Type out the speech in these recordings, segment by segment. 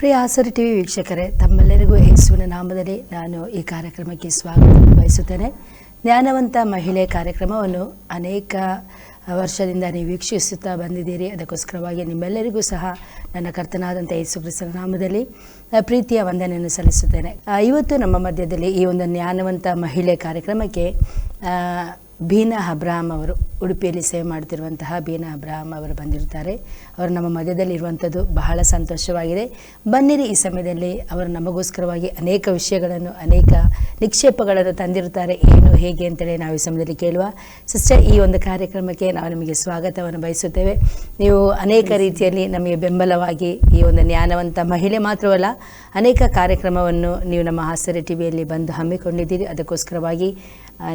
ಪ್ರಿಯ ಆಸರಿ TV ವೀಕ್ಷಕರೇ, ತಮ್ಮೆಲ್ಲರಿಗೂ ಯೇಸುವಿನ ನಾಮದಲ್ಲಿ ನಾನು ಈ ಕಾರ್ಯಕ್ರಮಕ್ಕೆ ಸ್ವಾಗತ ಬಯಸುತ್ತೇನೆ ಜ್ಞಾನವಂತ ಮಹಿಳೆ ಕಾರ್ಯಕ್ರಮವನ್ನು ಅನೇಕ ವರ್ಷದಿಂದ ನೀವು ವೀಕ್ಷಿಸುತ್ತಾ ಬಂದಿದ್ದೀರಿ. ಅದಕ್ಕೋಸ್ಕರವಾಗಿ ನಿಮ್ಮೆಲ್ಲರಿಗೂ ಸಹ ನನ್ನ ಕರ್ತನಾದಂಥ ಯೇಸು ಕ್ರಿಸ್ತನ ನಾಮದಲ್ಲಿ ಪ್ರೀತಿಯ ವಂದನೆಯನ್ನು ಸಲ್ಲಿಸುತ್ತೇನೆ. ಇವತ್ತು ನಮ್ಮ ಮಧ್ಯದಲ್ಲಿ ಈ ಒಂದು ಜ್ಞಾನವಂತ ಮಹಿಳೆ ಕಾರ್ಯಕ್ರಮಕ್ಕೆ ಬೀನಾ ಅಬ್ರಾಹಂ ಅವರು ಉಡುಪಿಯಲ್ಲಿ ಸೇವೆ ಮಾಡ್ತಿರುವಂತಹ ಬೀನಾ ಅಬ್ರಾಹಂ ಅವರು ಬಂದಿರ್ತಾರೆ ಅವರು ನಮ್ಮ ಮಧ್ಯದಲ್ಲಿ ಇರುವಂಥದ್ದು ಬಹಳ ಸಂತೋಷವಾಗಿದೆ. ಬನ್ನಿರಿ ಈ ಸಮಯದಲ್ಲಿ ಅವರು ನಮಗೋಸ್ಕರವಾಗಿ ಅನೇಕ ವಿಷಯಗಳನ್ನು, ಅನೇಕ ನಿಕ್ಷೇಪಗಳನ್ನು ತಂದಿರುತ್ತಾರೆ. ಏನು, ಹೇಗೆ ಅಂತೇಳಿ ನಾವು ಈ ಸಮಯದಲ್ಲಿ ಕೇಳುವ. ಸಿಸ್ಟರ್ ಈ ಒಂದು ಕಾರ್ಯಕ್ರಮಕ್ಕೆ ನಾವು ನಿಮಗೆ ಸ್ವಾಗತವನ್ನು ಬಯಸುತ್ತೇವೆ. ನೀವು ಅನೇಕ ರೀತಿಯಲ್ಲಿ ನಮಗೆ ಬೆಂಬಲವಾಗಿ ಈ ಒಂದು ಜ್ಞಾನವಂತ ಮಹಿಳೆ ಮಾತ್ರವಲ್ಲ, ಅನೇಕ ಕಾರ್ಯಕ್ರಮವನ್ನು ನೀವು ನಮ್ಮ ಹಾಸರೆ ಟಿವಿಯಲ್ಲಿ ಬಂದು ಹಮ್ಮಿಕೊಂಡಿದ್ದೀರಿ. ಅದಕ್ಕೋಸ್ಕರವಾಗಿ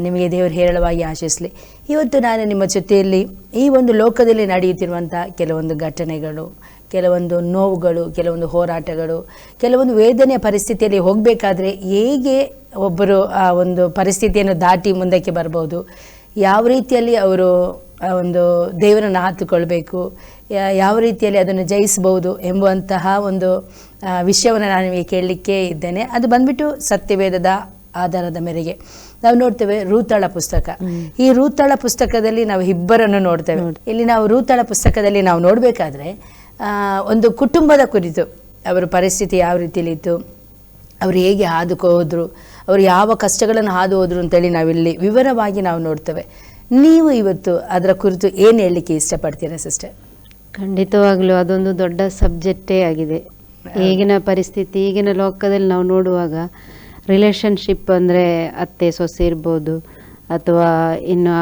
ನಿಮಗೆ ದೇವರು ಹೇರಳವಾಗಿ ಆಶಿಸಲಿ. ಇವತ್ತು ನಾನು ನಿಮ್ಮ ಜೊತೆಯಲ್ಲಿ ಈ ಒಂದು ಲೋಕದಲ್ಲಿ ನಡೆಯುತ್ತಿರುವಂಥ ಕೆಲವೊಂದು ಘಟನೆಗಳು, ಕೆಲವೊಂದು ನೋವುಗಳು, ಕೆಲವೊಂದು ಹೋರಾಟಗಳು, ಕೆಲವೊಂದು ವೇದನೆಯ ಪರಿಸ್ಥಿತಿಯಲ್ಲಿ ಹೋಗಬೇಕಾದ್ರೆ ಹೇಗೆ ಒಬ್ಬರು ಆ ಒಂದು ಪರಿಸ್ಥಿತಿಯನ್ನು ದಾಟಿ ಮುಂದಕ್ಕೆ ಬರ್ಬೋದು, ಯಾವ ರೀತಿಯಲ್ಲಿ ಅವರು ಆ ಒಂದು ದೇವರನ್ನು ಹಾತುಕೊಳ್ಬೇಕು ಯಾವ ರೀತಿಯಲ್ಲಿ ಅದನ್ನು ಜಯಿಸಬಹುದು ಎಂಬುವಂತಹ ಒಂದು ವಿಷಯವನ್ನು ನಾನು ಕೇಳಲಿಕ್ಕೆ ಇದ್ದೇನೆ. ಅದು ಬಂದ್ಬಿಟ್ಟು ಸತ್ಯವೇದದ ಆಧಾರದ ಮೇರೆಗೆ. ನಾವು ನೋಡ್ತೇವೆ ರೂತಳ ಪುಸ್ತಕ. ಈ ರೂತಳ ಪುಸ್ತಕದಲ್ಲಿ ನಾವು ಇಬ್ಬರನ್ನು ನೋಡ್ತೇವೆ. ಇಲ್ಲಿ ನಾವು ರೂತಳ ಪುಸ್ತಕದಲ್ಲಿ ನಾವು ನೋಡಬೇಕಾದ್ರೆ ಒಂದು ಕುಟುಂಬದ ಕುರಿತು ಅವರ ಪರಿಸ್ಥಿತಿ ಯಾವ ರೀತಿಯಲ್ಲಿತ್ತು ಅವರು ಹೇಗೆ ಹಾದುಕೋದ್ರು ಅವರು ಯಾವ ಕಷ್ಟಗಳನ್ನು ಹಾದು ಹೋದ್ರು ಅಂತೇಳಿ ನಾವಿಲ್ಲಿ ವಿವರವಾಗಿ ನಾವು ನೋಡ್ತೇವೆ. ನೀವು ಇವತ್ತು ಅದರ ಕುರಿತು ಏನು ಹೇಳಲಿಕ್ಕೆ ಇಷ್ಟಪಡ್ತೀರಾ ಸಿಸ್ಟರ್? ಖಂಡಿತವಾಗ್ಲೂ ಅದೊಂದು ದೊಡ್ಡ ಸಬ್ಜೆಕ್ಟೇ ಆಗಿದೆ. ಈಗಿನ ಪರಿಸ್ಥಿತಿ ಈಗಿನ ಲೋಕದಲ್ಲಿ ನಾವು ನೋಡುವಾಗ ರಿಲೇಷನ್ಶಿಪ್ ಅಂದರೆ ಅತ್ತೆ ಸೊಸೆ ಇರ್ಬೋದು ಅಥವಾ ಇನ್ನು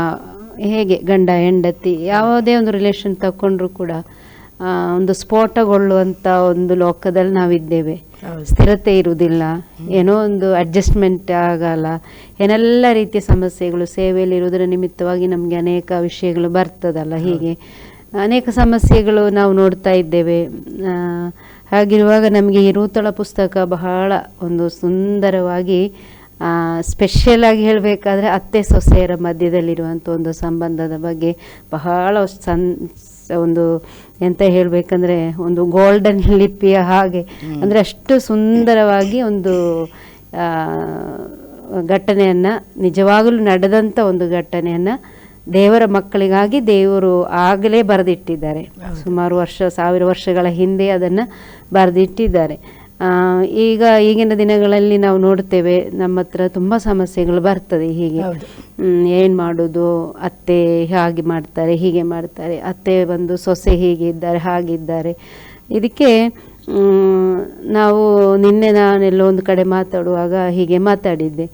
ಹೇಗೆ ಗಂಡ ಹೆಂಡತಿ ಯಾವುದೇ ಒಂದು ರಿಲೇಷನ್ ತಗೊಂಡ್ರು ಕೂಡ ಒಂದು ಸ್ಫೋಟಗೊಳ್ಳುವಂಥ ಒಂದು ಲೋಕದಲ್ಲಿ ನಾವಿದ್ದೇವೆ. ಸ್ಥಿರತೆ ಇರುವುದಿಲ್ಲ. ಏನೋ ಒಂದು ಅಡ್ಜಸ್ಟ್ಮೆಂಟ್ ಆಗಲ್ಲ. ಏನೆಲ್ಲ ರೀತಿಯ ಸಮಸ್ಯೆಗಳು ಸೇವೆಯಲ್ಲಿ ಇರುವುದರ ನಿಮಿತ್ತವಾಗಿ ನಮಗೆ ಅನೇಕ ವಿಷಯಗಳು ಬರ್ತದಲ್ಲ ಹೀಗೆ. ಅನೇಕ ಸಮಸ್ಯೆಗಳು ನಾವು ನೋಡ್ತಾ ಇದ್ದೇವೆ. ಹಾಗಿರುವಾಗ ನಮಗೆ ಈ ರೂತಳ ಪುಸ್ತಕ ಬಹಳ ಒಂದು ಸುಂದರವಾಗಿ ಸ್ಪೆಷಲ್ ಆಗಿ ಹೇಳಬೇಕಾದ್ರೆ ಅತ್ತೆ ಸೊಸೆಯರ ಮಧ್ಯದಲ್ಲಿರುವಂಥ ಒಂದು ಸಂಬಂಧದ ಬಗ್ಗೆ ಬಹಳ ಸನ್ ಒಂದು ಎಂತ ಹೇಳಬೇಕಂದ್ರೆ ಒಂದು ಗೋಲ್ಡನ್ ಲಿಪಿಯ ಹಾಗೆ. ಅಂದರೆ ಅಷ್ಟು ಸುಂದರವಾಗಿ ಒಂದು ಘಟನೆಯನ್ನು ನಿಜವಾಗಲೂ ನಡೆದಂಥ ಒಂದು ಘಟನೆಯನ್ನು ದೇವರ ಮಕ್ಕಳಿಗಾಗಿ ದೇವರು ಆಗಲೇ ಬರೆದಿಟ್ಟಿದ್ದಾರೆ. ಸುಮಾರು ವರ್ಷ ಸಾವಿರ ವರ್ಷಗಳ ಹಿಂದೆ ಅದನ್ನು ಬರೆದಿಟ್ಟಿದ್ದಾರೆ. ಈಗ ಈಗಿನ ದಿನಗಳಲ್ಲಿ ನಾವು ನೋಡ್ತೇವೆ ನಮ್ಮ ಹತ್ರ ತುಂಬ ಸಮಸ್ಯೆಗಳು ಬರ್ತದೆ ಹೀಗೆ. ಏನು ಮಾಡೋದು? ಅತ್ತೆ ಹಾಗೆ ಮಾಡ್ತಾರೆ ಹೀಗೆ ಮಾಡ್ತಾರೆ. ಅತ್ತೆ ಬಂದು ಸೊಸೆ ಹೀಗೆ ಇದ್ದಾರೆ ಹಾಗಿದ್ದಾರೆ ಇದಕ್ಕೆ ನಾವು ನಿನ್ನೆ ನಾನೆಲ್ಲೋ ಒಂದು ಕಡೆ ಮಾತಾಡುವಾಗ ಹೀಗೆ ಮಾತಾಡಿದ್ದೆ.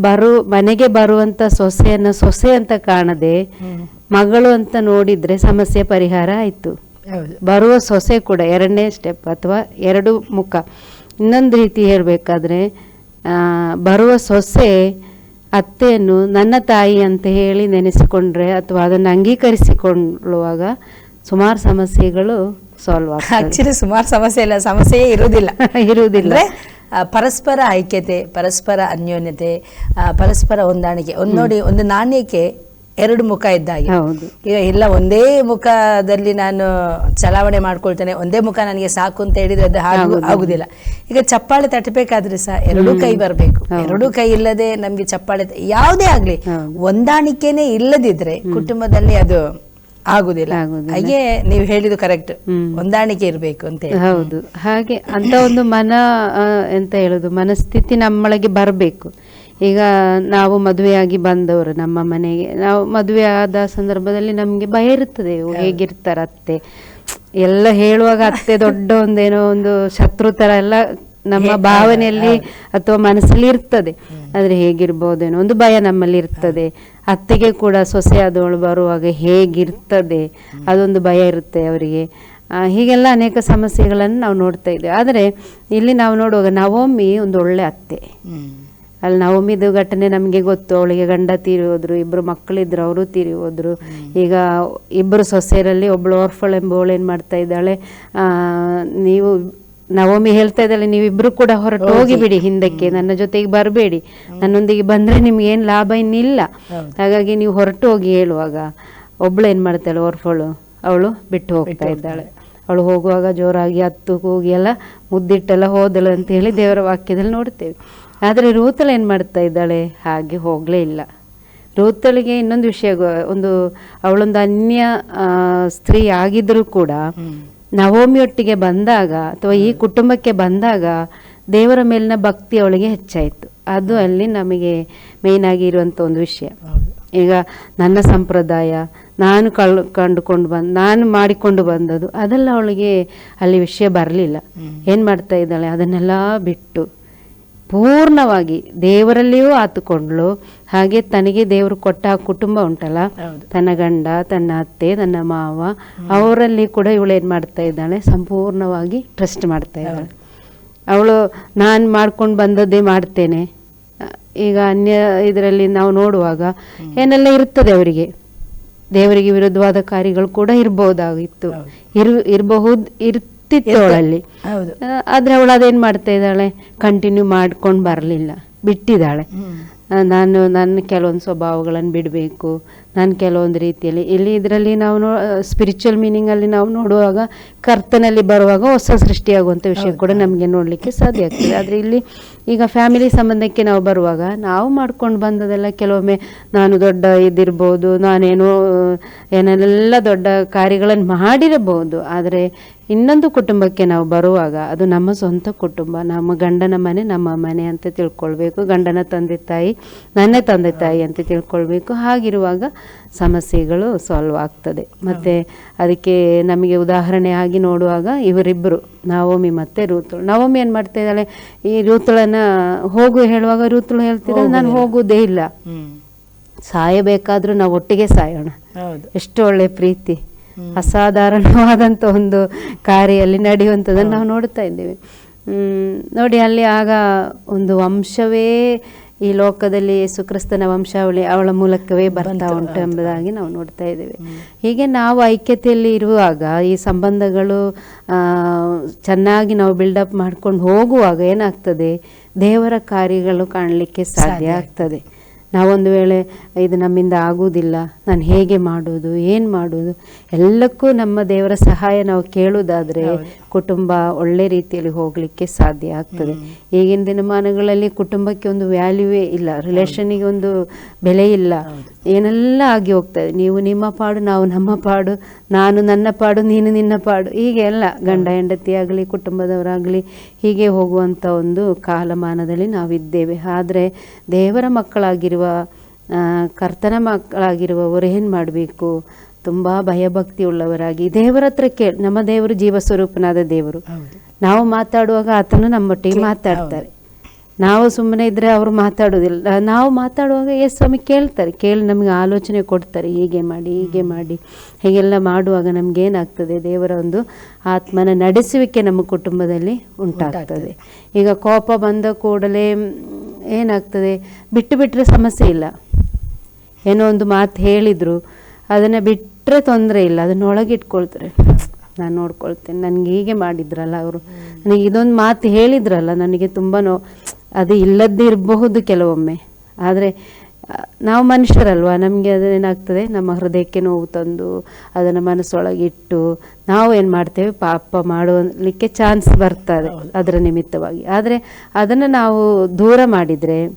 ಬರು ಮನೆಗೆ ಬರುವಂತ ಸೊಸೆಯನ್ನು ಸೊಸೆ ಅಂತ ಕಾಣದೆ ಮಗಳು ಅಂತ ನೋಡಿದ್ರೆ ಸಮಸ್ಯೆ ಪರಿಹಾರ ಆಯ್ತು. ಬರುವ ಸೊಸೆ ಕೂಡ ಎರಡನೇ ಸ್ಟೆಪ್ ಅಥವಾ ಎರಡು ಮುಖ. ಇನ್ನೊಂದು ರೀತಿ ಹೇಳಬೇಕಾದ್ರೆ ಬರುವ ಸೊಸೆ ಅತ್ತೆಯನ್ನು ನನ್ನ ತಾಯಿ ಅಂತ ಹೇಳಿ ನೆನೆಸಿಕೊಂಡ್ರೆ ಅಥವಾ ಅದನ್ನು ಅಂಗೀಕರಿಸಿಕೊಳ್ಳುವಾಗ ಸುಮಾರು ಸಮಸ್ಯೆಗಳು ಸಾಲ್ವ್ ಆಗ್ತದೆ. ಆಕ್ಚುಲಿ ಸುಮಾರು ಸಮಸ್ಯೆ ಇಲ್ಲ ಸಮಸ್ಯೆಯೇ ಇರುವುದಿಲ್ಲ. ಇರುವುದಿಲ್ಲ. ಪರಸ್ಪರ ಐಕ್ಯತೆ ಪರಸ್ಪರ ಅನ್ಯೋನ್ಯತೆ ಪರಸ್ಪರ ಹೊಂದಾಣಿಕೆ. ಒಂದು ನೋಡಿ ಒಂದು ನಾಣ್ಯಕ್ಕೆ ಎರಡು ಮುಖ ಇದ್ದಾಗೆ. ಈಗ ಇಲ್ಲ ಒಂದೇ ಮುಖದಲ್ಲಿ ನಾನು ಚಲಾವಣೆ ಮಾಡ್ಕೊಳ್ತೇನೆ. ಒಂದೇ ಮುಖ ನನಗೆ ಸಾಕು ಅಂತ ಹೇಳಿದ್ರೆ ಅದು ಹಾಗೂ ಆಗುದಿಲ್ಲ. ಈಗ ಚಪ್ಪಾಳೆ ತಟ್ಟಬೇಕಾದ್ರೆ ಸಹ ಎರಡೂ ಕೈ ಬರಬೇಕು. ಎರಡೂ ಕೈ ಇಲ್ಲದೆ ನಮ್ಗೆ ಚಪ್ಪಾಳೆ ಯಾವುದೇ ಆಗ್ಲಿ. ಹೊಂದಾಣಿಕೆನೇ ಇಲ್ಲದಿದ್ರೆ ಕುಟುಂಬದಲ್ಲಿ ಅದು ಆಗುದಿಲ್ಲ. ಹಾಗೆ ನೀವು ಹೇಳಿದ್ದು ಕರೆಕ್ಟ್. ಹೊಂದಾಣಿಕೆ ಇರಬೇಕು ಅಂತ ಹೌದು. ಹಾಗೆ ಅಂತ ಒಂದು ಮನ ಎಂತ ಹೇಳುದು? ಮನಸ್ಥಿತಿ ನಮ್ಮೊಳಗೆ ಬರಬೇಕು. ಈಗ ನಾವು ಮದುವೆಯಾಗಿ ಬಂದವರು ನಮ್ಮ ಮನೆಗೆ ನಾವು ಮದುವೆ ಆದ ಸಂದರ್ಭದಲ್ಲಿ ನಮಗೆ ಭಯ ಇರ್ತದೆ. ಹೇಗಿರ್ತಾರೆ ಅತ್ತೆ ಎಲ್ಲ ಹೇಳುವಾಗ ಅತ್ತೆ ದೊಡ್ಡ ಒಂದೇನೋ ಒಂದು ಶತ್ರು ತರ ಎಲ್ಲ ನಮ್ಮ ಭಾವನೆಯಲ್ಲಿ ಅಥವಾ ಮನಸ್ಸಲ್ಲಿ ಇರ್ತದೆ. ಆದರೆ ಹೇಗಿರ್ಬೋದೇನೋ ಒಂದು ಭಯ ನಮ್ಮಲ್ಲಿ ಇರ್ತದೆ. ಅತ್ತೆಗೆ ಕೂಡ ಸೊಸೆ ಆದವಳು ಬರುವಾಗ ಹೇಗಿರ್ತದೆ? ಅದೊಂದು ಭಯ ಇರುತ್ತೆ ಅವರಿಗೆ. ಹೀಗೆಲ್ಲ ಅನೇಕ ಸಮಸ್ಯೆಗಳನ್ನು ನಾವು ನೋಡ್ತಾ ಇದ್ದೇವೆ. ಆದರೆ ಇಲ್ಲಿ ನಾವು ನೋಡುವಾಗ ನವಮಿ ಒಂದು ಒಳ್ಳೆ ಅತ್ತೆ. ಅಲ್ಲಿ ನವಮಿದು ಘಟನೆ ನಮಗೆ ಗೊತ್ತು. ಅವಳಿಗೆ ಗಂಡ ತೀರಿ ಹೋದ್ರು ಇಬ್ಬರು ಮಕ್ಕಳಿದ್ರು ಅವರು ತೀರಿ ಹೋದ್ರು ಈಗ ಇಬ್ಬರು ಸೊಸೆಯರಲ್ಲಿ ಒಬ್ಬಳು ಓರ್ಫಲ್ ಎಂಬವಳು ಏನು ಮಾಡ್ತಾ ಇದ್ದಾಳೆ? ಆ, ನೀವು ನವಮಿ ಹೇಳ್ತಾ ಇದ್ದಾಳೆ ನೀವಿಬ್ರು ಕೂಡ ಹೊರಟು ಹೋಗಿಬಿಡಿ ಹಿಂದಕ್ಕೆ ನನ್ನ ಜೊತೆಗೆ ಬರಬೇಡಿ. ನನ್ನೊಂದಿಗೆ ಬಂದ್ರೆ ನಿಮ್ಗೆ ಏನು ಲಾಭ ಇನ್ನಿಲ್ಲ. ಹಾಗಾಗಿ ನೀವು ಹೊರಟು ಹೋಗಿ ಹೇಳುವಾಗ ಒಬ್ಳು ಏನು ಮಾಡ್ತಾಳೆ ಓರ್ಫಳು ಅವಳು ಬಿಟ್ಟು ಹೋಗ್ತಾ ಇದ್ದಾಳೆ. ಅವಳು ಹೋಗುವಾಗ ಜೋರಾಗಿ ಹತ್ತು ಹೋಗಿ ಎಲ್ಲ ಮುದ್ದಿಟ್ಟೆಲ್ಲ ಹೋದಳು ಅಂತ ಹೇಳಿ ದೇವರ ವಾಕ್ಯದಲ್ಲಿ ನೋಡ್ತೇವೆ. ಆದರೆ ರೂತಳು ಏನು ಮಾಡ್ತಾ ಇದ್ದಾಳೆ? ಹಾಗೆ ಹೋಗಲೇ ಇಲ್ಲ. ರೂತಳಿಗೆ ಇನ್ನೊಂದು ವಿಷಯ ಒಂದು ಅವಳೊಂದು ಅನ್ಯ ಸ್ತ್ರೀ ಆಗಿದ್ರೂ ಕೂಡ ನವೋಮಿಯೊಟ್ಟಿಗೆ ಬಂದಾಗ ಅಥವಾ ಈ ಕುಟುಂಬಕ್ಕೆ ಬಂದಾಗ ದೇವರ ಮೇಲಿನ ಭಕ್ತಿ ಅವಳಿಗೆ ಹೆಚ್ಚಾಯಿತು. ಅದು ಅಲ್ಲಿ ನಮಗೆ ಮೇಯ್ನ್ ಆಗಿ ಇರುವಂತ ಒಂದು ವಿಷಯ. ಈಗ ನನ್ನ ಸಂಪ್ರದಾಯ ನಾನು ಕಳ್ ಕಂಡುಕೊಂಡು ಬಂದು ನಾನು ಮಾಡಿಕೊಂಡು ಬಂದದ್ದು ಅದೆಲ್ಲ ಅವಳಿಗೆ ಅಲ್ಲಿ ವಿಷಯ ಬರಲಿಲ್ಲ. ಏನು ಮಾಡ್ತಾ ಇದ್ದಾಳೆ? ಅದನ್ನೆಲ್ಲ ಬಿಟ್ಟು. ಪೂರ್ಣವಾಗಿ ದೇವರಲ್ಲಿಯೂ ಆತುಕೊಂಡ್ಳು. ಹಾಗೆ ತನಗೆ ದೇವರು ಕೊಟ್ಟ ಕುಟುಂಬ ಉಂಟಲ್ಲ? ತನ್ನ ಗಂಡ ತನ್ನ ಅತ್ತೆ ತನ್ನ ಮಾವ ಅವರಲ್ಲಿ ಕೂಡ ಇವಳು ಏನು ಮಾಡ್ತಾ ಇದ್ದಾಳೆ? ಸಂಪೂರ್ಣವಾಗಿ ಟ್ರಸ್ಟ್ ಮಾಡ್ತಾ ಇದ್ದಾಳೆ. ಅವಳು ನಾನು ಮಾಡ್ಕೊಂಡು ಬಂದದ್ದೇ ಮಾಡ್ತೇನೆ. ಈಗ ಅನ್ಯ ಇದರಲ್ಲಿ ನಾವು ನೋಡುವಾಗ ಏನೆಲ್ಲ ಇರುತ್ತದೆ ಅವರಿಗೆ? ದೇವರಿಗೆ ವಿರುದ್ಧವಾದ ಕಾರ್ಯಗಳು ಕೂಡ ಇರಬಹುದಾಗಿತ್ತು ಹೌದು. ಇರ್ ಇರಬಹುದು ಇರ್ತಿತ್ತು ಅವಳಲ್ಲಿ ಆದ್ರೆ ಅವಳು ಅದೇನ್ ಮಾಡ್ತಾ ಇದ್ದಾಳೆ? ಕಂಟಿನ್ಯೂ ಮಾಡ್ಕೊಂಡು ಬರಲಿಲ್ಲ. ಬಿಟ್ಟಿದ್ದಾಳೆ. ನಾನು ನನ್ನ ಕೆಲವೊಂದು ಸ್ವಭಾವಗಳನ್ನು ಬಿಡಬೇಕು. ನಾನು ಕೆಲವೊಂದು ರೀತಿಯಲ್ಲಿ. ಇಲ್ಲಿ ಇದರಲ್ಲಿ ನಾವು ನೋ ಸ್ಪಿರಿಚುವಲ್ ಮೀನಿಂಗಲ್ಲಿ ನಾವು ನೋಡುವಾಗ ಕರ್ತನಲ್ಲಿ ಬರುವಾಗ ಹೊಸ ಸೃಷ್ಟಿಯಾಗುವಂಥ ವಿಷಯ ಕೂಡ ನಮಗೆ ನೋಡಲಿಕ್ಕೆ ಸಾಧ್ಯ ಆಗ್ತದೆ. ಆದರೆ ಇಲ್ಲಿ ಈಗ ಫ್ಯಾಮಿಲಿ ಸಂಬಂಧಕ್ಕೆ ನಾವು ಬರುವಾಗ ನಾವು ಮಾಡ್ಕೊಂಡು ಬಂದದೆಲ್ಲ ಕೆಲವೊಮ್ಮೆ ನಾನು ದೊಡ್ಡ ಇದಿರ್ಬೋದು ನಾನೇನು ಏನೆಲ್ಲ ದೊಡ್ಡ ಕಾರ್ಯಗಳನ್ನು ಮಾಡಿರಬಹುದು. ಆದರೆ ಇನ್ನೊಂದು ಕುಟುಂಬಕ್ಕೆ ನಾವು ಬರುವಾಗ ಅದು ನಮ್ಮ ಸ್ವಂತ ಕುಟುಂಬ ನಮ್ಮ ಗಂಡನ ಮನೆ ನಮ್ಮ ಮನೆ ಅಂತ ತಿಳ್ಕೊಳ್ಬೇಕು. ಗಂಡನ ತಂದೆ ತಾಯಿ ನನ್ನ ತಂದೆ ತಾಯಿ ಅಂತ ತಿಳ್ಕೊಳ್ಬೇಕು. ಹಾಗಿರುವಾಗ ಸಮಸ್ಯೆಗಳು ಸಾಲ್ವ್ ಆಗ್ತದೆ. ಮತ್ತು ಅದಕ್ಕೆ ನಮಗೆ ಉದಾಹರಣೆ ಆಗಿ ನೋಡುವಾಗ ಇವರಿಬ್ಬರು ನವಮಿ ಮತ್ತು ಋತುಳು ನವಮಿ ಏನು ಮಾಡ್ತಾ ಇದ್ದಾಳೆ ಈ ರೂತುಳನ್ನು ಹೋಗು ಹೇಳುವಾಗ ಋತುಳು ಹೇಳ್ತಿದ್ದಾಳೆ ನಾನು ಹೋಗುವುದೇ ಇಲ್ಲ. ಸಾಯಬೇಕಾದ್ರೂ ನಾವು ಒಟ್ಟಿಗೆ ಸಾಯೋಣ. ಹೌದು. ಎಷ್ಟು ಒಳ್ಳೆ ಪ್ರೀತಿ. ಅಸಾಧಾರಣವಾದಂಥ ಒಂದು ಕಾರ್ಯಲ್ಲಿ ನಡೆಯುವಂಥದ್ದನ್ನು ನಾವು ನೋಡ್ತಾ ಇದ್ದೇವೆ. ಹ್ಮ್, ನೋಡಿ ಅಲ್ಲಿ ಆಗ ಒಂದು ವಂಶವೇ ಈ ಲೋಕದಲ್ಲಿ ಯೇಸುಕ್ರಿಸ್ತನ ವಂಶಾವಳಿ ಅವಳ ಮೂಲಕವೇ ಬರ್ತಾ ಉಂಟು ಎಂಬುದಾಗಿ ನಾವು ನೋಡ್ತಾ ಇದ್ದೇವೆ. ಹೀಗೆ ನಾವು ಐಕ್ಯತೆಯಲ್ಲಿ ಇರುವಾಗ ಈ ಸಂಬಂಧಗಳು ಚೆನ್ನಾಗಿ ನಾವು ಬಿಲ್ಡಪ್ ಮಾಡ್ಕೊಂಡು ಹೋಗುವಾಗ ಏನಾಗ್ತದೆ? ದೇವರ ಕಾರ್ಯಗಳು ಕಾಣಲಿಕ್ಕೆ ಸಾಧ್ಯ. ಆಗ್ತದೆ. ನಾವೊಂದು ವೇಳೆ ಇದು ನಮ್ಮಿಂದ ಆಗುವುದಿಲ್ಲ ನಾನು ಹೇಗೆ ಮಾಡೋದು ಏನು ಮಾಡೋದು ಎಲ್ಲಕ್ಕೂ ನಮ್ಮ ದೇವರ ಸಹಾಯ ನಾವು ಕೇಳುವುದಾದರೆ ಕುಟುಂಬ ಒಳ್ಳೆ ರೀತಿಯಲ್ಲಿ ಹೋಗಲಿಕ್ಕೆ ಸಾಧ್ಯ ಆಗ್ತದೆ. ಈಗಿನ ದಿನಮಾನಗಳಲ್ಲಿ ಕುಟುಂಬಕ್ಕೆ ಒಂದು ವ್ಯಾಲ್ಯೂವೇ ಇಲ್ಲ ರಿಲೇಷನಿಗೆ ಒಂದು ಬೆಲೆ ಇಲ್ಲ. ಏನೆಲ್ಲ ಆಗಿ ಹೋಗ್ತದೆ ನೀವು ನಿಮ್ಮ ಪಾಡು ನಾವು ನಮ್ಮ ಪಾಡು ನಾನು ನನ್ನ ಪಾಡು ನೀನು ನಿನ್ನ ಪಾಡು ಹೀಗೆ ಎಲ್ಲ ಗಂಡ ಹೆಂಡತಿ ಆಗಲಿ ಕುಟುಂಬದವರಾಗಲಿ ಹೀಗೆ ಹೋಗುವಂಥ ಒಂದು ಕಾಲಮಾನದಲ್ಲಿ ನಾವಿದ್ದೇವೆ. ಆದರೆ ದೇವರ ಮಕ್ಕಳಾಗಿರುವ ಆ, ಕರ್ತನ ಮಕ್ಕಳಾಗಿರುವವರು ಏನು ಮಾಡಬೇಕು? ತುಂಬ ಭಯಭಕ್ತಿ ಉಳ್ಳವರಾಗಿ ದೇವರ ಹತ್ರ ಕೇಳಿ ನಮ್ಮ ದೇವರು ಜೀವ ಸ್ವರೂಪನಾದ ದೇವರು ನಾವು ಮಾತಾಡುವಾಗ ಆತನು ನಮ್ಮೊಟ್ಟಿಗೆ ಮಾತಾಡ್ತಾರೆ. ನಾವು ಸುಮ್ಮನೆ ಇದ್ರೆ ಅವರು ಮಾತಾಡೋದಿಲ್ಲ. ನಾವು ಮಾತಾಡುವಾಗ ಎಸ್ ಸ್ವಾಮಿ ಕೇಳ್ತಾರೆ. ಕೇಳಿ ನಮಗೆ ಆಲೋಚನೆ ಕೊಡ್ತಾರೆ. ಹೀಗೆ ಮಾಡಿ ಹೀಗೆ ಮಾಡಿ. ಹೀಗೆಲ್ಲ ಮಾಡುವಾಗ ನಮ್ಗೆ ಏನಾಗ್ತದೆ? ದೇವರ ಒಂದು ಆತ್ಮನ ನಡೆಸುವಿಕೆ ನಮ್ಮ ಕುಟುಂಬದಲ್ಲಿ ಉಂಟಾಗ್ತದೆ. ಈಗ ಕೋಪ ಬಂದ ಕೂಡಲೇ ಏನಾಗ್ತದೆ? ಬಿಟ್ಟು ಬಿಟ್ಟರೆ ಸಮಸ್ಯೆ ಇಲ್ಲ. ಏನೋ ಒಂದು ಮಾತು ಹೇಳಿದರು, ಅದನ್ನು ಬಿಟ್ಟರೆ ತೊಂದರೆ ಇಲ್ಲ. ಅದನ್ನು ಒಳಗೆ ಇಟ್ಕೊಳ್ತಾರೆ ನಾನು ನೋಡ್ಕೊಳ್ತೇನೆ. ನನಗೆ ಹೀಗೆ ಮಾಡಿದ್ರಲ್ಲ ಅವರು. ನನಗೆ ಇದೊಂದು ಮಾತು ಹೇಳಿದ್ರಲ್ಲ, ನನಗೆ ತುಂಬ ನೋ, ಅದು ಇಲ್ಲದ್ದೇ ಇರಬಹುದು ಕೆಲವೊಮ್ಮೆ. ಆದರೆ ನಾವು ಮನುಷ್ಯರಲ್ವ? ನಮಗೆ ಅದೇನಾಗ್ತದೆ? ನಮ್ಮ ಹೃದಯಕ್ಕೆ ನೋವು ತಂದು ಅದನ್ನು ಮನಸ್ಸೊಳಗಿಟ್ಟು ನಾವು ಏನು ಮಾಡ್ತೇವೆ? ಪಾಪ ಮಾಡುವಲಿಕ್ಕೆ ಚಾನ್ಸ್ ಬರ್ತದೆ ಅದರ ನಿಮಿತ್ತವಾಗಿ. ಆದರೆ ಅದನ್ನು ನಾವು ದೂರ ಮಾಡಿದರೆ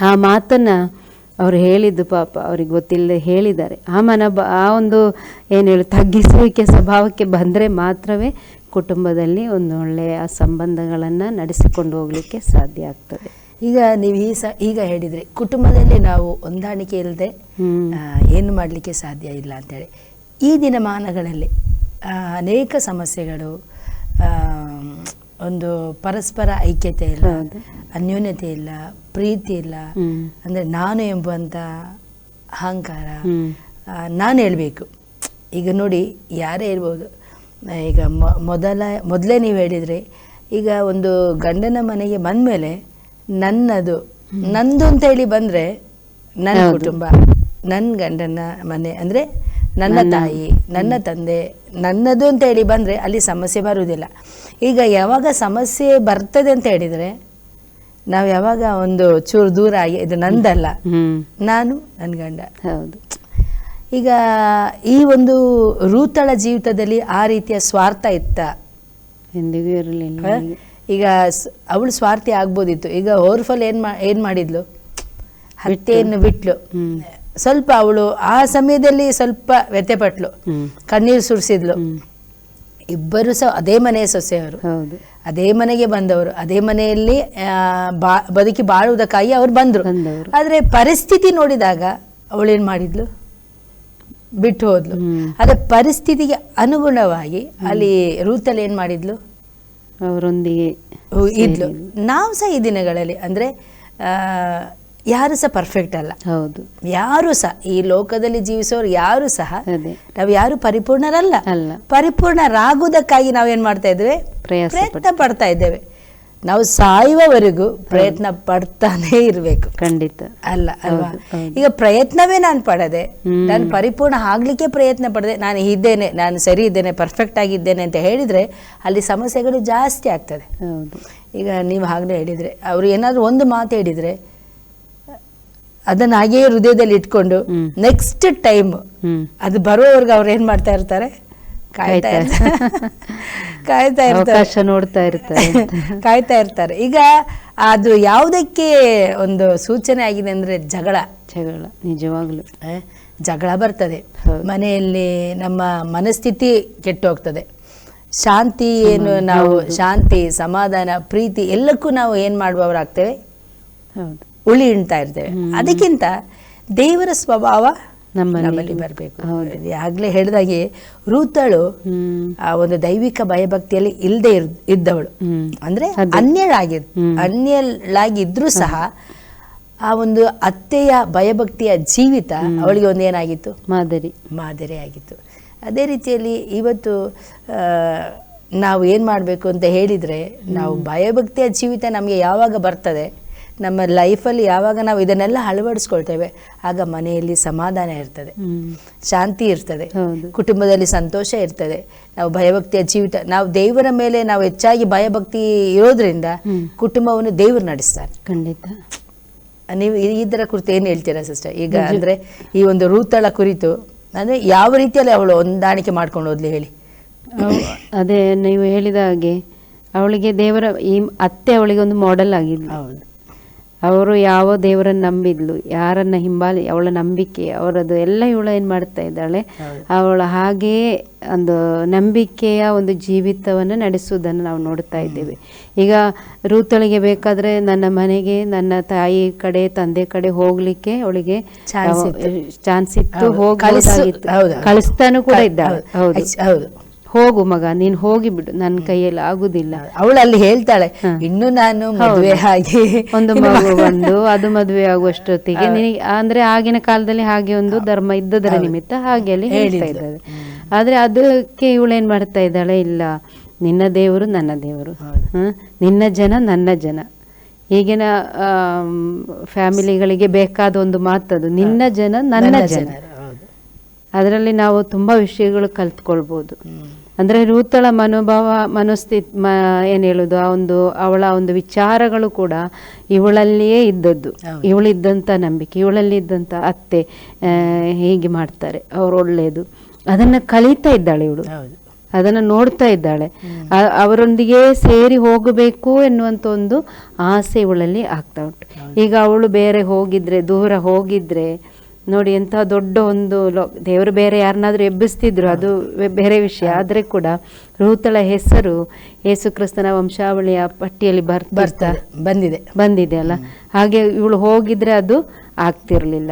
ಆ ಮಾತನ್ನು ಅವರು ಹೇಳಿದ್ದು ಪಾಪ ಅವ್ರಿಗೆ ಗೊತ್ತಿಲ್ಲದೆ ಹೇಳಿದ್ದಾರೆ. ಆ ಮನ ಆ ಒಂದು ಏನು ಹೇಳಿ ತಗ್ಗಿಸುವಿಕೆ ಸ್ವಭಾವಕ್ಕೆ ಬಂದರೆ ಮಾತ್ರವೇ ಕುಟುಂಬದಲ್ಲಿ ಒಂದು ಒಳ್ಳೆಯ ಸಂಬಂಧಗಳನ್ನು ನಡೆಸಿಕೊಂಡು ಹೋಗಲಿಕ್ಕೆ ಸಾಧ್ಯ ಆಗ್ತದೆ. ಈಗ ನೀವು ಈ ಸ ಈಗ ಹೇಳಿದ್ರೆ ಕುಟುಂಬದಲ್ಲಿ ನಾವು ಹೊಂದಾಣಿಕೆ ಇಲ್ಲದೆ ಏನು ಮಾಡಲಿಕ್ಕೆ ಸಾಧ್ಯ ಇಲ್ಲ ಅಂತೇಳಿ ಈ ದಿನಮಾನಗಳಲ್ಲಿ ಅನೇಕ ಸಮಸ್ಯೆಗಳು ಒಂದು ಪರಸ್ಪರ ಐಕ್ಯತೆ ಇಲ್ಲ. ಅನ್ಯೋನ್ಯತೆ ಇಲ್ಲ ಪ್ರೀತಿ ಇಲ್ಲ. ಅಂದರೆ ನಾನು ಎಂಬುವಂಥ ಅಹಂಕಾರ ನಾನು ಹೇಳಬೇಕು ಈಗ ನೋಡಿ ಯಾರೇ ಇರ್ಬೋದು ಈಗ ಮೊ- ಮೊದಲ ಮೊದಲೇ ನೀವು ಹೇಳಿದರೆ ಈಗ ಒಂದು ಗಂಡನ ಮನೆಗೆ ಬಂದಮೇಲೆ ನನ್ನದು. ನಂದು ಅಂತ ಹೇಳಿ ಬಂದ್ರೆ ನನ್ನ ಕುಟುಂಬ ನನ್ನ ಗಂಡನ ಮನೆ ಅಂದ್ರೆ ನನ್ನ ತಾಯಿ ನನ್ನ ತಂದೆ ನನ್ನದು ಅಂತ ಹೇಳಿ ಬಂದ್ರೆ ಅಲ್ಲಿ ಸಮಸ್ಯೆ ಬರುವುದಿಲ್ಲ. ಈಗ ಯಾವಾಗ ಸಮಸ್ಯೆ ಬರ್ತದೆ ಅಂತ ಹೇಳಿದ್ರೆ ನಾವು ಯಾವಾಗ ಒಂದು ಚೂರು ದೂರ ಆಗಿ ಇದು ನಂದಲ್ಲ. ನಾನು ನನ್ನ ಗಂಡ. ಹೌದು. ಈಗ ಈ ಒಂದು ರೂತಳ ಜೀವಿತದಲ್ಲಿ ಆ ರೀತಿಯ ಸ್ವಾರ್ಥ ಇತ್ತ? ಎಂದಿಗೂ ಇರಲಿಲ್ಲ? ಈಗ ಅವಳು ಸ್ವಾರ್ಥಿ ಆಗ್ಬೋದಿತ್ತು. ಈಗ ಓರ್ಫಲ್ ಏನ್ ಮಾ ಏನ್ ಮಾಡಿದ್ಲು? ಹತ್ಯೆಯನ್ನು ಬಿಟ್ಲು. ಸ್ವಲ್ಪ ಅವಳು ಆ ಸಮಯದಲ್ಲಿ ಸ್ವಲ್ಪ ವ್ಯಥೆಪಟ್ಲು. ಕಣ್ಣೀರು ಸುರಿಸಿದ್ಲು. ಇಬ್ಬರು ಸಹ ಅದೇ ಮನೆಯ ಸೊಸೆಯವರು. ಹೌದು. ಅದೇ ಮನೆಗೆ ಬಂದವರು. ಅದೇ ಮನೆಯಲ್ಲಿ ಬಾ ಬದುಕಿ ಬಾಳುವುದಕ್ಕಾಗಿ ಅವ್ರು ಬಂದರು. ಆದರೆ ಪರಿಸ್ಥಿತಿ ನೋಡಿದಾಗ ಅವಳೇನು ಮಾಡಿದ್ಲು? ಬಿಟ್ಟು ಹೋದ್ಲು. ಅದೇ ಪರಿಸ್ಥಿತಿಗೆ ಅನುಗುಣವಾಗಿ ಅಲ್ಲಿ ರೂತಲ್ಲಿ ಏನು ಮಾಡಿದ್ಲು? ಅವರೊಂದಿಗೆ ಇದ್ಲು. ನಾವು ಸಹ ಈ ದಿನಗಳಲ್ಲಿ ಅಂದರೆ ಯಾರು ಸಹ ಪರ್ಫೆಕ್ಟ್ ಅಲ್ಲ. ಹೌದು. ಯಾರು ಸಹ ಈ ಲೋಕದಲ್ಲಿ ಜೀವಿಸೋರು ಯಾರು ಸಹ ನಾವು ಯಾರು ಪರಿಪೂರ್ಣರಲ್ಲ. ಅಲ್ಲ. ನಾವು ನಾವೇನ್ ಮಾಡ್ತಾ ಇದ್ದೇವೆ? ಪ್ರಯತ್ನ ಪಡ್ತಾ ಇದ್ದೇವೆ. ನಾವು ಸಾಯುವವರೆಗೂ ಪ್ರಯತ್ನ ಪಡ್ತಾನೆ ಇರಬೇಕು. ಖಂಡಿತ. ಅಲ್ಲ ಅಲ್ವಾ. ಈಗ ಪ್ರಯತ್ನವೇ ನಾನು ಪಡದೆ. ನಾನು ಪರಿಪೂರ್ಣ ಆಗ್ಲಿಕ್ಕೆ ಪ್ರಯತ್ನ ಪಡದೆ. ನಾನು ಇದ್ದೇನೆ ನಾನು ಸರಿ ಇದ್ದೇನೆ ಪರ್ಫೆಕ್ಟ್ ಆಗಿದ್ದೇನೆ ಅಂತ ಹೇಳಿದ್ರೆ ಅಲ್ಲಿ ಸಮಸ್ಯೆಗಳು ಜಾಸ್ತಿ ಆಗ್ತದೆ. ಈಗ ನೀವು ಹಾಗಲೇ ಹೇಳಿದ್ರೆ ಅವರು ಏನಾದರೂ ಒಂದು ಮಾತು ಹೇಳಿದ್ರೆ ಅದನ್ನ ಹಾಗೆಯೇ ಹೃದಯದಲ್ಲಿ ಇಟ್ಕೊಂಡು ನೆಕ್ಸ್ಟ್ ಟೈಮ್ ಅದು ಬರೋವರೆಗೂ ಅವ್ರು ಏನ್ ಮಾಡ್ತಾ ಇರ್ತಾರೆ? ಕಾಯ್ತಾ ಕಾಯ್ತಾ ಇರ್ತಾರೆ. ನೋಡ್ತಾ ಇರ್ತಾರೆ ಕಾಯ್ತಾ ಇರ್ತಾರೆ. ಈಗ ಅದು ಯಾವುದಕ್ಕೆ ಒಂದು ಸೂಚನೆ ಆಗಿದೆ ಅಂದ್ರೆ ಜಗಳ. ಜಗಳ ನಿಜವಾಗ್ಲು. ಜಗಳ ಬರ್ತದೆ. ಮನೆಯಲ್ಲಿ ನಮ್ಮ ಮನಸ್ಥಿತಿ ಕೆಟ್ಟು ಹೋಗ್ತದೆ ಶಾಂತಿ ಏನು ನಾವು ಶಾಂತಿ ಸಮಾಧಾನ ಪ್ರೀತಿ ಎಲ್ಲಕ್ಕೂ ನಾವು ಏನ್ ಮಾಡುವವರಾಗ್ತೇವೆ? ಹೌದು. ಉಳಿ ಇಣ್ತಾ ಇರ್ತೇವೆ. ಅದಕ್ಕಿಂತ ದೇವರ ಸ್ವಭಾವ ನಮ್ಮಲ್ಲಿ. ಬರಬೇಕು. ಆಗಲೇ ಹೇಳಿದಾಗೆ ರೂತಳು ಆ ಒಂದು ದೈವಿಕ ಭಯಭಕ್ತಿಯಲ್ಲಿ ಇಲ್ಲದೆ ಇದ್ದವಳು. ಅಂದ್ರೆ ಅನ್ಯಳಾಗಿದ್. ಅನ್ಯಳಾಗಿದ್ರೂ ಸಹ ಆ ಒಂದು ಅತ್ತೆಯ ಭಯಭಕ್ತಿಯ ಜೀವಿತ ಅವಳಿಗೆ ಒಂದು ಏನಾಗಿತ್ತು? ಮಾದರಿ. ಮಾದರಿ ಆಗಿತ್ತು. ಅದೇ ರೀತಿಯಲ್ಲಿ ಇವತ್ತು ಆ, ನಾವು ಏನು ಮಾಡಬೇಕು ಅಂತ ಹೇಳಿದರೆ ನಾವು ಭಯಭಕ್ತಿಯ ಜೀವಿತ ನಮಗೆ ಯಾವಾಗ ಬರ್ತದೆ? ನಮ್ಮ ಲೈಫಲ್ಲಿ ಯಾವಾಗ ನಾವು ಇದನ್ನೆಲ್ಲ ಅಳವಡಿಸ್ಕೊಳ್ತೇವೆ ಆಗ ಮನೆಯಲ್ಲಿ ಸಮಾಧಾನ ಇರ್ತದೆ. ಶಾಂತಿ ಇರ್ತದೆ. ಕುಟುಂಬದಲ್ಲಿ ಸಂತೋಷ ಇರ್ತದೆ. ನಾವು ಭಯಭಕ್ತಿಯ ಜೀವಿತ ನಾವು ದೇವರ ಮೇಲೆ ನಾವು ಹೆಚ್ಚಾಗಿ ಭಯಭಕ್ತಿ ಇರೋದ್ರಿಂದ. ಕುಟುಂಬವನ್ನು ದೇವರು ನಡೆಸ್ತಾರೆ. ಖಂಡಿತ. ನೀವು ಈ- ಇದರ ಕುರಿತು ಏನು ಹೇಳ್ತೀರಾ ಸಿಸ್ಟರ್ ಈಗ ಅಂದ್ರೆ ಈ ಒಂದು ರೂತಳ ಕುರಿತು ಅಂದರೆ ಯಾವ ರೀತಿಯಲ್ಲಿ ಅವಳು ಹೊಂದಾಣಿಕೆ ಮಾಡ್ಕೊಂಡು ಹೋದ್ಲಿ ಹೇಳಿ? ಅದೇ ನೀವು ಹೇಳಿದ ಹಾಗೆ ಅವಳಿಗೆ ದೇವರ ಈ ಅತ್ತೆ ಅವಳಿಗೆ ಒಂದು ಮಾಡೆಲ್ ಆಗಿದ್ಲು. ಹೌದು. ಅವರು ಯಾವ ದೇವರನ್ನ ನಂಬಿದ್ಲು ಯಾರನ್ನ ಹಿಂಬಾಲಿ ಅವಳ ನಂಬಿಕೆ ಅವರದು ಎಲ್ಲ ಇವಳು ಏನು ಮಾಡ್ತಾ ಇದ್ದಾಳೆ. ಅವಳ ಹಾಗೆಯೇ ಒಂದು ನಂಬಿಕೆಯ ಒಂದು ಜೀವಿತವನ್ನು ನಡೆಸುವುದನ್ನು ನಾವು ನೋಡ್ತಾ ಇದ್ದೇವೆ ಈಗ ರೂತಳಿಗೆ ಬೇಕಾದ್ರೆ ನನ್ನ ಮನೆಗೆ ನನ್ನ ತಾಯಿ ಕಡೆ ತಂದೆ ಕಡೆ ಹೋಗ್ಲಿಕ್ಕೆ ಅವಳಿಗೆ. ಚಾನ್ಸ್ ಇತ್ತು ಹೋಗಿ. ಕಳಿಸ್ತಾನು ಕೂಡ. ಇದ್ದಾಳೆ ಹೌದು. ಹೋಗು ಮಗ ನೀನ್ ಹೋಗಿ ಬಿಡು ನನ್ನ ಕೈಯಲ್ಲಿ ಆಗುದಿಲ್ಲ. ಅವಳು ಅಲ್ಲಿ ಹೇಳ್ತಾಳೆ ಇನ್ನು ನಾನು ಮದುವೆ ಆಗಿ ಒಂದು ಮಗು ಬಂದು ಅದು ಮದುವೆ ಆಗುವಷ್ಟೊತ್ತಿಗೆ ಅಂದ್ರೆ ಆಗಿನ ಕಾಲದಲ್ಲಿ ಹಾಗೆ ಒಂದು ಧರ್ಮ ಇದ್ದದರ ನಿಮಿತ್ತ ಹಾಗೆ ಅಲ್ಲಿ ಹೇಳ್ತಾ. ಇದ್ದಾರೆ. ಆದ್ರೆ ಅದಕ್ಕೆ ಇವಳೇನ್ ಮಾಡ್ತಾ ಇದ್ದಾಳೆ ಇಲ್ಲ ನಿನ್ನ ದೇವರು ನನ್ನ ದೇವರು. ನಿನ್ನ ಜನ ನನ್ನ ಜನ. ಈಗಿನ ಫ್ಯಾಮಿಲಿಗಳಿಗೆ ಬೇಕಾದ ಒಂದು ಮಾತದು ನಿನ್ನ ಜನ ನನ್ನ ಜನ. ಅದರಲ್ಲಿ ನಾವು ತುಂಬಾ ವಿಷಯಗಳು ಕಲ್ತ್ಕೊಳ್ಬಹುದು. ಅಂದ್ರೆ ರೂತಳ ಮನೋಭಾವ ಮನಸ್ಥಿತಿ ಮ ಏನು ಹೇಳೋದು ಆ ಒಂದು ಅವಳ ಒಂದು ವಿಚಾರಗಳು ಕೂಡ ಇವಳಲ್ಲಿಯೇ ಇದ್ದದ್ದು. ಇವಳಿದ್ದಂಥ ನಂಬಿಕೆ ಇವಳಲ್ಲಿ ಇದ್ದಂಥ ಅತ್ತೆ ಹೀಗೆ ಮಾಡ್ತಾರೆ ಅವ್ರು ಒಳ್ಳೆಯದು. ಅದನ್ನ ಕಲಿತಾ ಇದ್ದಾಳೆ ಇವಳು. ಅದನ್ನು ನೋಡ್ತಾ ಇದ್ದಾಳೆ. ಅವರೊಂದಿಗೆ ಸೇರಿ ಹೋಗಬೇಕು ಎನ್ನುವಂಥ ಒಂದು ಆಸೆ ಇವಳಲ್ಲಿ ಆಗ್ತಾ ಉಂಟು. ಈಗ ಅವಳು ಬೇರೆ ಹೋಗಿದ್ರೆ ದೂರ ಹೋಗಿದ್ರೆ ನೋಡಿ ಎಂಥ ದೊಡ್ಡ ಒಂದು ಲೋ- ದೇವರು ಬೇರೆ ಯಾರನ್ನಾದ್ರೂ ಎಬ್ಬಿಸ್ತಿದ್ರು ಅದು ಬೇರೆ ವಿಷಯ. ಆದ್ರೆ ಕೂಡ ರೂತಳ ಹೆಸರು ಯೇಸು ಕ್ರಿಸ್ತನ ವಂಶಾವಳಿಯ ಪಟ್ಟಿಯಲ್ಲಿ ಬರ್ತಾ ಬಂದಿದೆ. ಬಂದಿದೆ ಅಲ್ಲ? ಹಾಗೆ ಇವಳು ಹೋಗಿದ್ರೆ ಅದು ಆಗ್ತಿರ್ಲಿಲ್ಲ.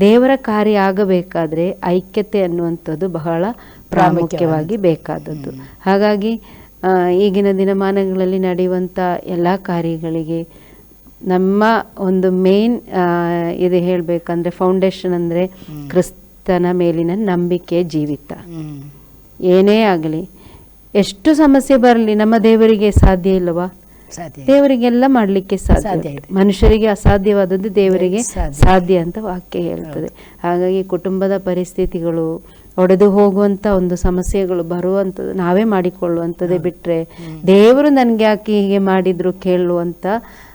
ದೇವರ ಕಾರ್ಯ ಆಗಬೇಕಾದ್ರೆ ಐಕ್ಯತೆ ಅನ್ನುವಂಥದ್ದು ಬಹಳ ಪ್ರಾಮುಖ್ಯವಾಗಿ ಬೇಕಾದದ್ದು. ಹಾಗಾಗಿ ಈಗಿನ ದಿನಮಾನಗಳಲ್ಲಿ ನಡೆಯುವಂಥ ಎಲ್ಲ ಕಾರ್ಯಗಳಿಗೆ ನಮ್ಮ ಒಂದು ಮೇನ್ ಇದು ಹೇಳಬೇಕಂದ್ರೆ ಫೌಂಡೇಶನ್ ಅಂದರೆ ಕ್ರಿಸ್ತನ ಮೇಲಿನ ನಂಬಿಕೆ ಜೀವಿತ. ಏನೇ ಆಗಲಿ ಎಷ್ಟು ಸಮಸ್ಯೆ ಬರಲಿ ನಮ್ಮ ದೇವರಿಗೆ ಸಾಧ್ಯ ಇಲ್ಲವಾ? ದೇವರಿಗೆಲ್ಲ ಮಾಡಲಿಕ್ಕೆ ಸಾಧ್ಯ. ಮನುಷ್ಯರಿಗೆ ಅಸಾಧ್ಯವಾದದ್ದು ದೇವರಿಗೆ ಸಾಧ್ಯ. ಸಾಧ್ಯ ಅಂತ ವಾಕ್ಯ ಹೇಳ್ತದೆ. ಹಾಗಾಗಿ ಕುಟುಂಬದ ಪರಿಸ್ಥಿತಿಗಳು ಒಡೆದು ಹೋಗುವಂತ ಒಂದು ಸಮಸ್ಯೆಗಳು ಬರುವಂಥದ್ದು ನಾವೇ ಮಾಡಿಕೊಳ್ಳುವಂಥದ್ದೇ ಬಿಟ್ಟರೆ ದೇವರು ನನಗೆ ಯಾಕೆ ಹೀಗೆ ಮಾಡಿದ್ರು ಕೇಳುವಂತ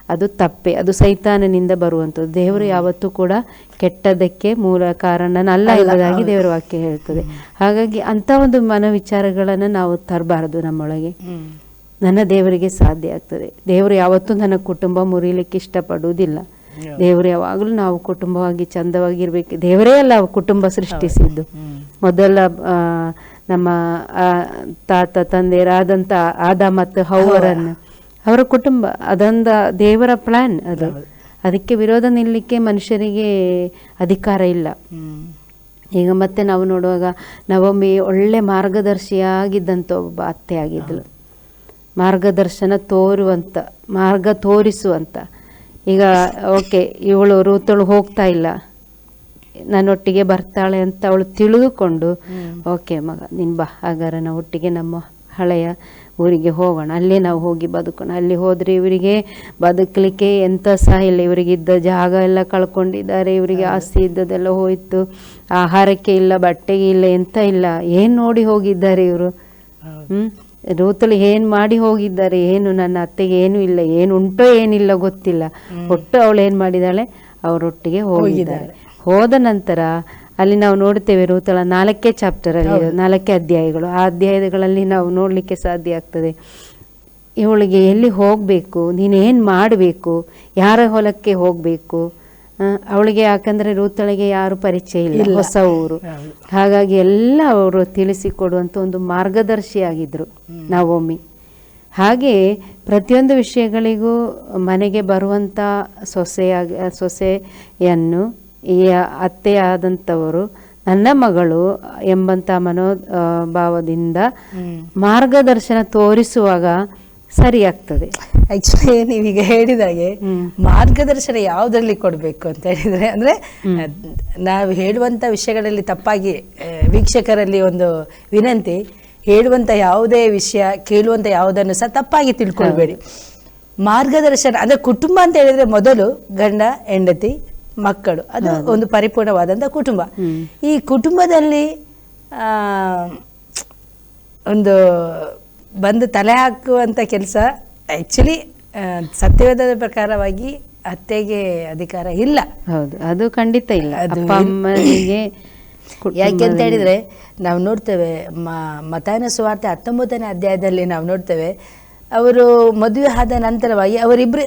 ಅದು ತಪ್ಪೆ ಅದು ಸೈತಾನನಿಂದ ಬರುವಂಥದ್ದು. ದೇವರು ಯಾವತ್ತೂ ಕೂಡ ಕೆಟ್ಟದಕ್ಕೆ ಮೂಲ ಕಾರಣನಲ್ಲ ಎಂಬುದಾಗಿ ದೇವರ ವಾಕ್ಯ ಹೇಳ್ತದೆ. ಹಾಗಾಗಿ ಅಂಥ ಒಂದು ಮನೋವಿಚಾರಗಳನ್ನು ನಾವು ತರಬಾರದು ನಮ್ಮೊಳಗೆ. ನನ್ನ ದೇವರಿಗೆ ಸಾಧ್ಯ ಆಗ್ತದೆ. ದೇವರು ಯಾವತ್ತೂ ನನ್ನ ಕುಟುಂಬ ಮುರಿಲಿಕ್ಕೆ ಇಷ್ಟಪಡುವುದಿಲ್ಲ. ದೇವರು ಯಾವಾಗಲೂ ನಾವು ಕುಟುಂಬವಾಗಿ ಚಂದವಾಗಿರ್ಬೇಕು ದೇವರೇ ಅಲ್ಲ ಕುಟುಂಬ ಸೃಷ್ಟಿಸಿದ್ದು. ಮೊದಲ ನಮ್ಮ ತಾತ ತಂದೆಯರಾದಂಥ ಆದ ಮತ್ತು ಹೌವರನ್ನು. ಅವರ ಕುಟುಂಬ ಅದೊಂದ ದೇವರ ಪ್ಲಾನ್ ಅದು. ಅದಕ್ಕೆ ವಿರೋಧ ನಿಲ್ಲಕ್ಕೆ ಮನುಷ್ಯರಿಗೆ ಅಧಿಕಾರ ಇಲ್ಲ. ಈಗ ಮತ್ತೆ ನಾವು ನೋಡುವಾಗ ನವಮಿ ಒಳ್ಳೆ ಮಾರ್ಗದರ್ಶಿಯಾಗಿದ್ದಂಥ ಒಬ್ಬ ಅತ್ತೆ ಆಗಿದ್ದಳು ಮಾರ್ಗದರ್ಶನ ತೋರುವಂಥ ಮಾರ್ಗ ತೋರಿಸುವಂಥ ಈಗ ಓಕೆ ಇವಳು ರೂತಳು ಹೋಗ್ತಾ ಇಲ್ಲ. ನನ್ನೊಟ್ಟಿಗೆ ಬರ್ತಾಳೆ ಅಂತ ಅವಳು ತಿಳಿದುಕೊಂಡು ಓಕೆ ಮಗ ನಿನ್ ಬಾ ಹಾಗಾರ ನಾವು ಒಟ್ಟಿಗೆ ನಮ್ಮ ಹಳೆಯ ಊರಿಗೆ ಹೋಗೋಣ. ಅಲ್ಲಿ ನಾವು ಹೋಗಿ ಬದುಕೋಣ. ಅಲ್ಲಿ ಹೋದರೆ ಇವರಿಗೆ ಬದುಕಲಿಕ್ಕೆ ಎಂಥ ಸಹ ಇಲ್ಲ. ಇವರಿಗಿದ್ದ ಜಾಗ ಎಲ್ಲ ಕಳ್ಕೊಂಡಿದ್ದಾರೆ. ಇವರಿಗೆ ಆಸ್ತಿ ಇದ್ದದೆಲ್ಲ ಹೋಯಿತು. ಆಹಾರಕ್ಕೆ ಇಲ್ಲ ಬಟ್ಟೆಗೆ ಇಲ್ಲ ಎಂತ ಇಲ್ಲ. ಏನು ನೋಡಿ ಹೋಗಿದ್ದಾರೆ ಇವರು. ಹ್ಮ್? ರೂತಳು ಏನ್ ಮಾಡಿ ಹೋಗಿದ್ದಾರೆ? ಏನು ನನ್ನ ಅತ್ತೆಗೆ ಏನು ಇಲ್ಲ. ಏನು ಉಂಟೋ ಏನಿಲ್ಲ ಗೊತ್ತಿಲ್ಲ. ಒಟ್ಟು ಅವಳು ಏನ್ ಮಾಡಿದಾಳೆ ಅವರೊಟ್ಟಿಗೆ ಹೋಗಿದ್ದಾಳೆ. ಹೋದ ನಂತರ ಅಲ್ಲಿ ನಾವು ನೋಡ್ತೇವೆ ರೂತಳ ನಾಲ್ಕೇ ಚಾಪ್ಟರ್ ಅಲ್ಲಿ ನಾಲ್ಕೇ ಅಧ್ಯಾಯಗಳು. ಆ ಅಧ್ಯಾಯಗಳಲ್ಲಿ ನಾವು ನೋಡ್ಲಿಕ್ಕೆ ಸಾಧ್ಯ ಆಗ್ತದೆ. ಇವಳಿಗೆ ಎಲ್ಲಿ ಹೋಗಬೇಕು? ನೀನೇನು ಮಾಡಬೇಕು? ಯಾರ ಹೊಲಕ್ಕೆ ಹೋಗಬೇಕು? ಅವಳಿಗೆ ಯಾಕಂದರೆ ರೂತಳಿಗೆ ಯಾರು ಪರಿಚಯ ಇಲ್ಲ ಹೊಸ ಊರು. ಹಾಗಾಗಿ ಎಲ್ಲ ಅವರು ತಿಳಿಸಿಕೊಡುವಂಥ ಒಂದು ಮಾರ್ಗದರ್ಶಿಯಾಗಿದ್ದರು ನಾವೊಮ್ಮೆ ಹಾಗೆ ಪ್ರತಿಯೊಂದು ವಿಷಯಗಳಿಗೂ ಮನೆಗೆ ಬರುವಂಥ ಸೊಸೆಯಾಗಿ ಸೊಸೆಯನ್ನು ಈ ಅತ್ತೆಯಾದಂಥವರು ನನ್ನ ಮಗಳು ಎಂಬಂತ ಮನೋ ಭಾವದಿಂದ ಮಾರ್ಗದರ್ಶನ ತೋರಿಸುವಾಗ ಸರಿಯಾಗ್ತದೆ ಆಕ್ಚುಲಿ ನೀವೀಗ ಹೇಳಿದಾಗೆ ಮಾರ್ಗದರ್ಶನ ಯಾವುದರಲ್ಲಿ ಕೊಡಬೇಕು ಅಂತ ಹೇಳಿದ್ರೆ ಅಂದ್ರೆ ನಾವು ಹೇಳುವಂತ ವಿಷಯಗಳಲ್ಲಿ ತಪ್ಪಾಗಿ ವೀಕ್ಷಕರಲ್ಲಿ ಒಂದು ವಿನಂತಿ ಹೇಳುವಂತ ಯಾವುದೇ ವಿಷಯ ಕೇಳುವಂತ ಯಾವುದನ್ನು ಸಹ ತಪ್ಪಾಗಿ ತಿಳ್ಕೊಳ್ಬೇಡಿ. ಮಾರ್ಗದರ್ಶನ ಅಂದ್ರೆ ಕುಟುಂಬ ಅಂತ ಹೇಳಿದ್ರೆ ಮೊದಲು ಗಂಡ ಹೆಂಡತಿ ಮಕ್ಕಳು. ಅದು ಒಂದು ಪರಿಪೂರ್ಣವಾದಂತ ಕುಟುಂಬ. ಈ ಕುಟುಂಬದಲ್ಲಿ ಒಂದು ಬಂದು ತಲೆ ಹಾಕುವಂಥ ಕೆಲಸ ಆ್ಯಕ್ಚುಲಿ ಸತ್ಯವೇದದ ಪ್ರಕಾರವಾಗಿ ಅತ್ತೆಗೆ ಅಧಿಕಾರ ಇಲ್ಲ. ಹೌದು ಅದು ಖಂಡಿತ ಇಲ್ಲ. ಅಮ್ಮನಿಗೆ ಯಾಕೆ ಅಂತ ಹೇಳಿದ್ರೆ ನಾವು ನೋಡ್ತೇವೆ ಮ- ಮತಾಯನ ಸುವಾರ್ತೆ ಹತ್ತೊಂಬತ್ತನೇ ಅಧ್ಯಾಯದಲ್ಲಿ ನಾವು ನೋಡ್ತೇವೆ ಅವರು ಮದುವೆ ಆದ ನಂತರವಾಗಿ ಅವರಿಬ್ಬರು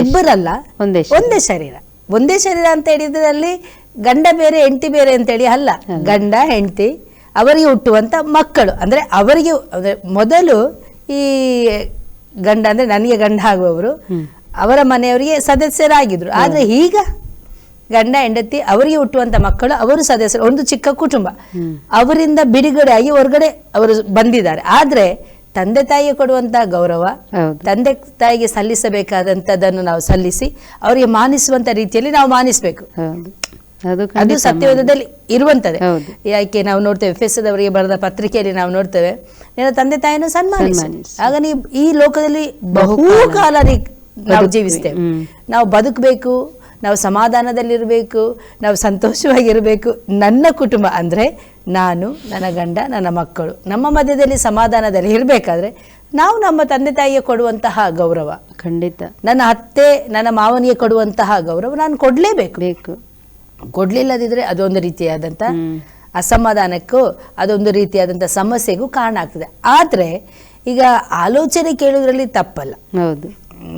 ಇಬ್ಬರಲ್ಲ ಒಂದೇ ಒಂದೇ ಶರೀರ. ಒಂದೇ ಶರೀರ ಅಂತ ಹೇಳಿದ್ರಲ್ಲಿ ಗಂಡ ಬೇರೆ ಹೆಂಡತಿ ಬೇರೆ ಅಂತೇಳಿ ಅಲ್ಲ. ಗಂಡ ಹೆಂಡತಿ ಅವರಿಗೆ ಹುಟ್ಟುವಂತ ಮಕ್ಕಳು. ಅಂದ್ರೆ ಅವರಿಗೆ ಮೊದಲು ಈ ಗಂಡ ಅಂದ್ರೆ ನನಗೆ ಗಂಡ ಆಗುವವರು ಅವರ ಮನೆಯವರಿಗೆ ಸದಸ್ಯರಾಗಿದ್ರು. ಆದ್ರೆ ಈಗ ಗಂಡ ಹೆಂಡತಿ ಅವರಿಗೆ ಹುಟ್ಟುವಂತ ಮಕ್ಕಳು ಅವರು ಸದಸ್ಯರು ಒಂದು ಚಿಕ್ಕ ಕುಟುಂಬ. ಅವರಿಂದ ಬಿಡುಗಡೆ ಆಗಿ ಹೊರಗಡೆ ಅವರು ಬಂದಿದ್ದಾರೆ. ಆದ್ರೆ ತಂದೆ ತಾಯಿಗೆ ಕೊಡುವಂತಹ ಗೌರವ ತಂದೆ ತಾಯಿಗೆ ಸಲ್ಲಿಸಬೇಕಾದಂತದನ್ನು ನಾವು ಸಲ್ಲಿಸಿ ಅವರಿಗೆ ಮಾನಿಸುವಂತ ರೀತಿಯಲ್ಲಿ ನಾವು ಮಾನಿಸಬೇಕು. ಅದು ಸತ್ಯವೇದದಲ್ಲಿ ಇರುವಂತದೆ ಯಾಕೆ ನಾವು ನೋಡ್ತೇವೆ ಫೆಸದವರಿಗೆ ಬರೆದ ಪತ್ರಿಕೆಯಲ್ಲಿ ನಾವು ನೋಡ್ತೇವೆ ನಿನ್ನ ತಂದೆ ತಾಯಿಯನ್ನು ಸನ್ಮಾನಿಸಿ. ಆಗ ನೀವು ಈ ಲೋಕದಲ್ಲಿ ಬಹು ಕಾಲ ನೀ- ನಾವು ಜೀವಿಸ್ತೇವೆ. ನಾವು ಬದುಕಬೇಕು ನಾವು ಸಮಾಧಾನದಲ್ಲಿರಬೇಕು ನಾವು ಸಂತೋಷವಾಗಿರಬೇಕು. ನನ್ನ ಕುಟುಂಬ ಅಂದ್ರೆ ನಾನು ನನ್ನ ಗಂಡ ನನ್ನ ಮಕ್ಕಳು. ನಮ್ಮ ಮಧ್ಯದಲ್ಲಿ ಸಮಾಧಾನದಲ್ಲಿ ಇರಬೇಕಾದ್ರೆ ನಾವು ನಮ್ಮ ತಂದೆ ತಾಯಿಗೆ ಕೊಡುವಂತಹ ಗೌರವ. ಖಂಡಿತ. ನನ್ನ ಅತ್ತೆ ನನ್ನ ಮಾವನಿಗೆ ಕೊಡುವಂತಹ ಗೌರವ ನಾನು ಕೊಡಲೇಬೇಕು. ಬೇಕು. ಕೊಡ್ಲಿಲ್ಲದಿದ್ರೆ ಅದೊಂದು ರೀತಿಯಾದಂಥ. ಅಸಮಾಧಾನಕ್ಕೂ ಅದೊಂದು ರೀತಿಯಾದಂಥ ಸಮಸ್ಯೆಗೂ ಕಾರಣ ಆಗ್ತದೆ. ಆದರೆ ಈಗ ಆಲೋಚನೆ ಕೇಳುವುದರಲ್ಲಿ ತಪ್ಪಲ್ಲ. ಹೌದು.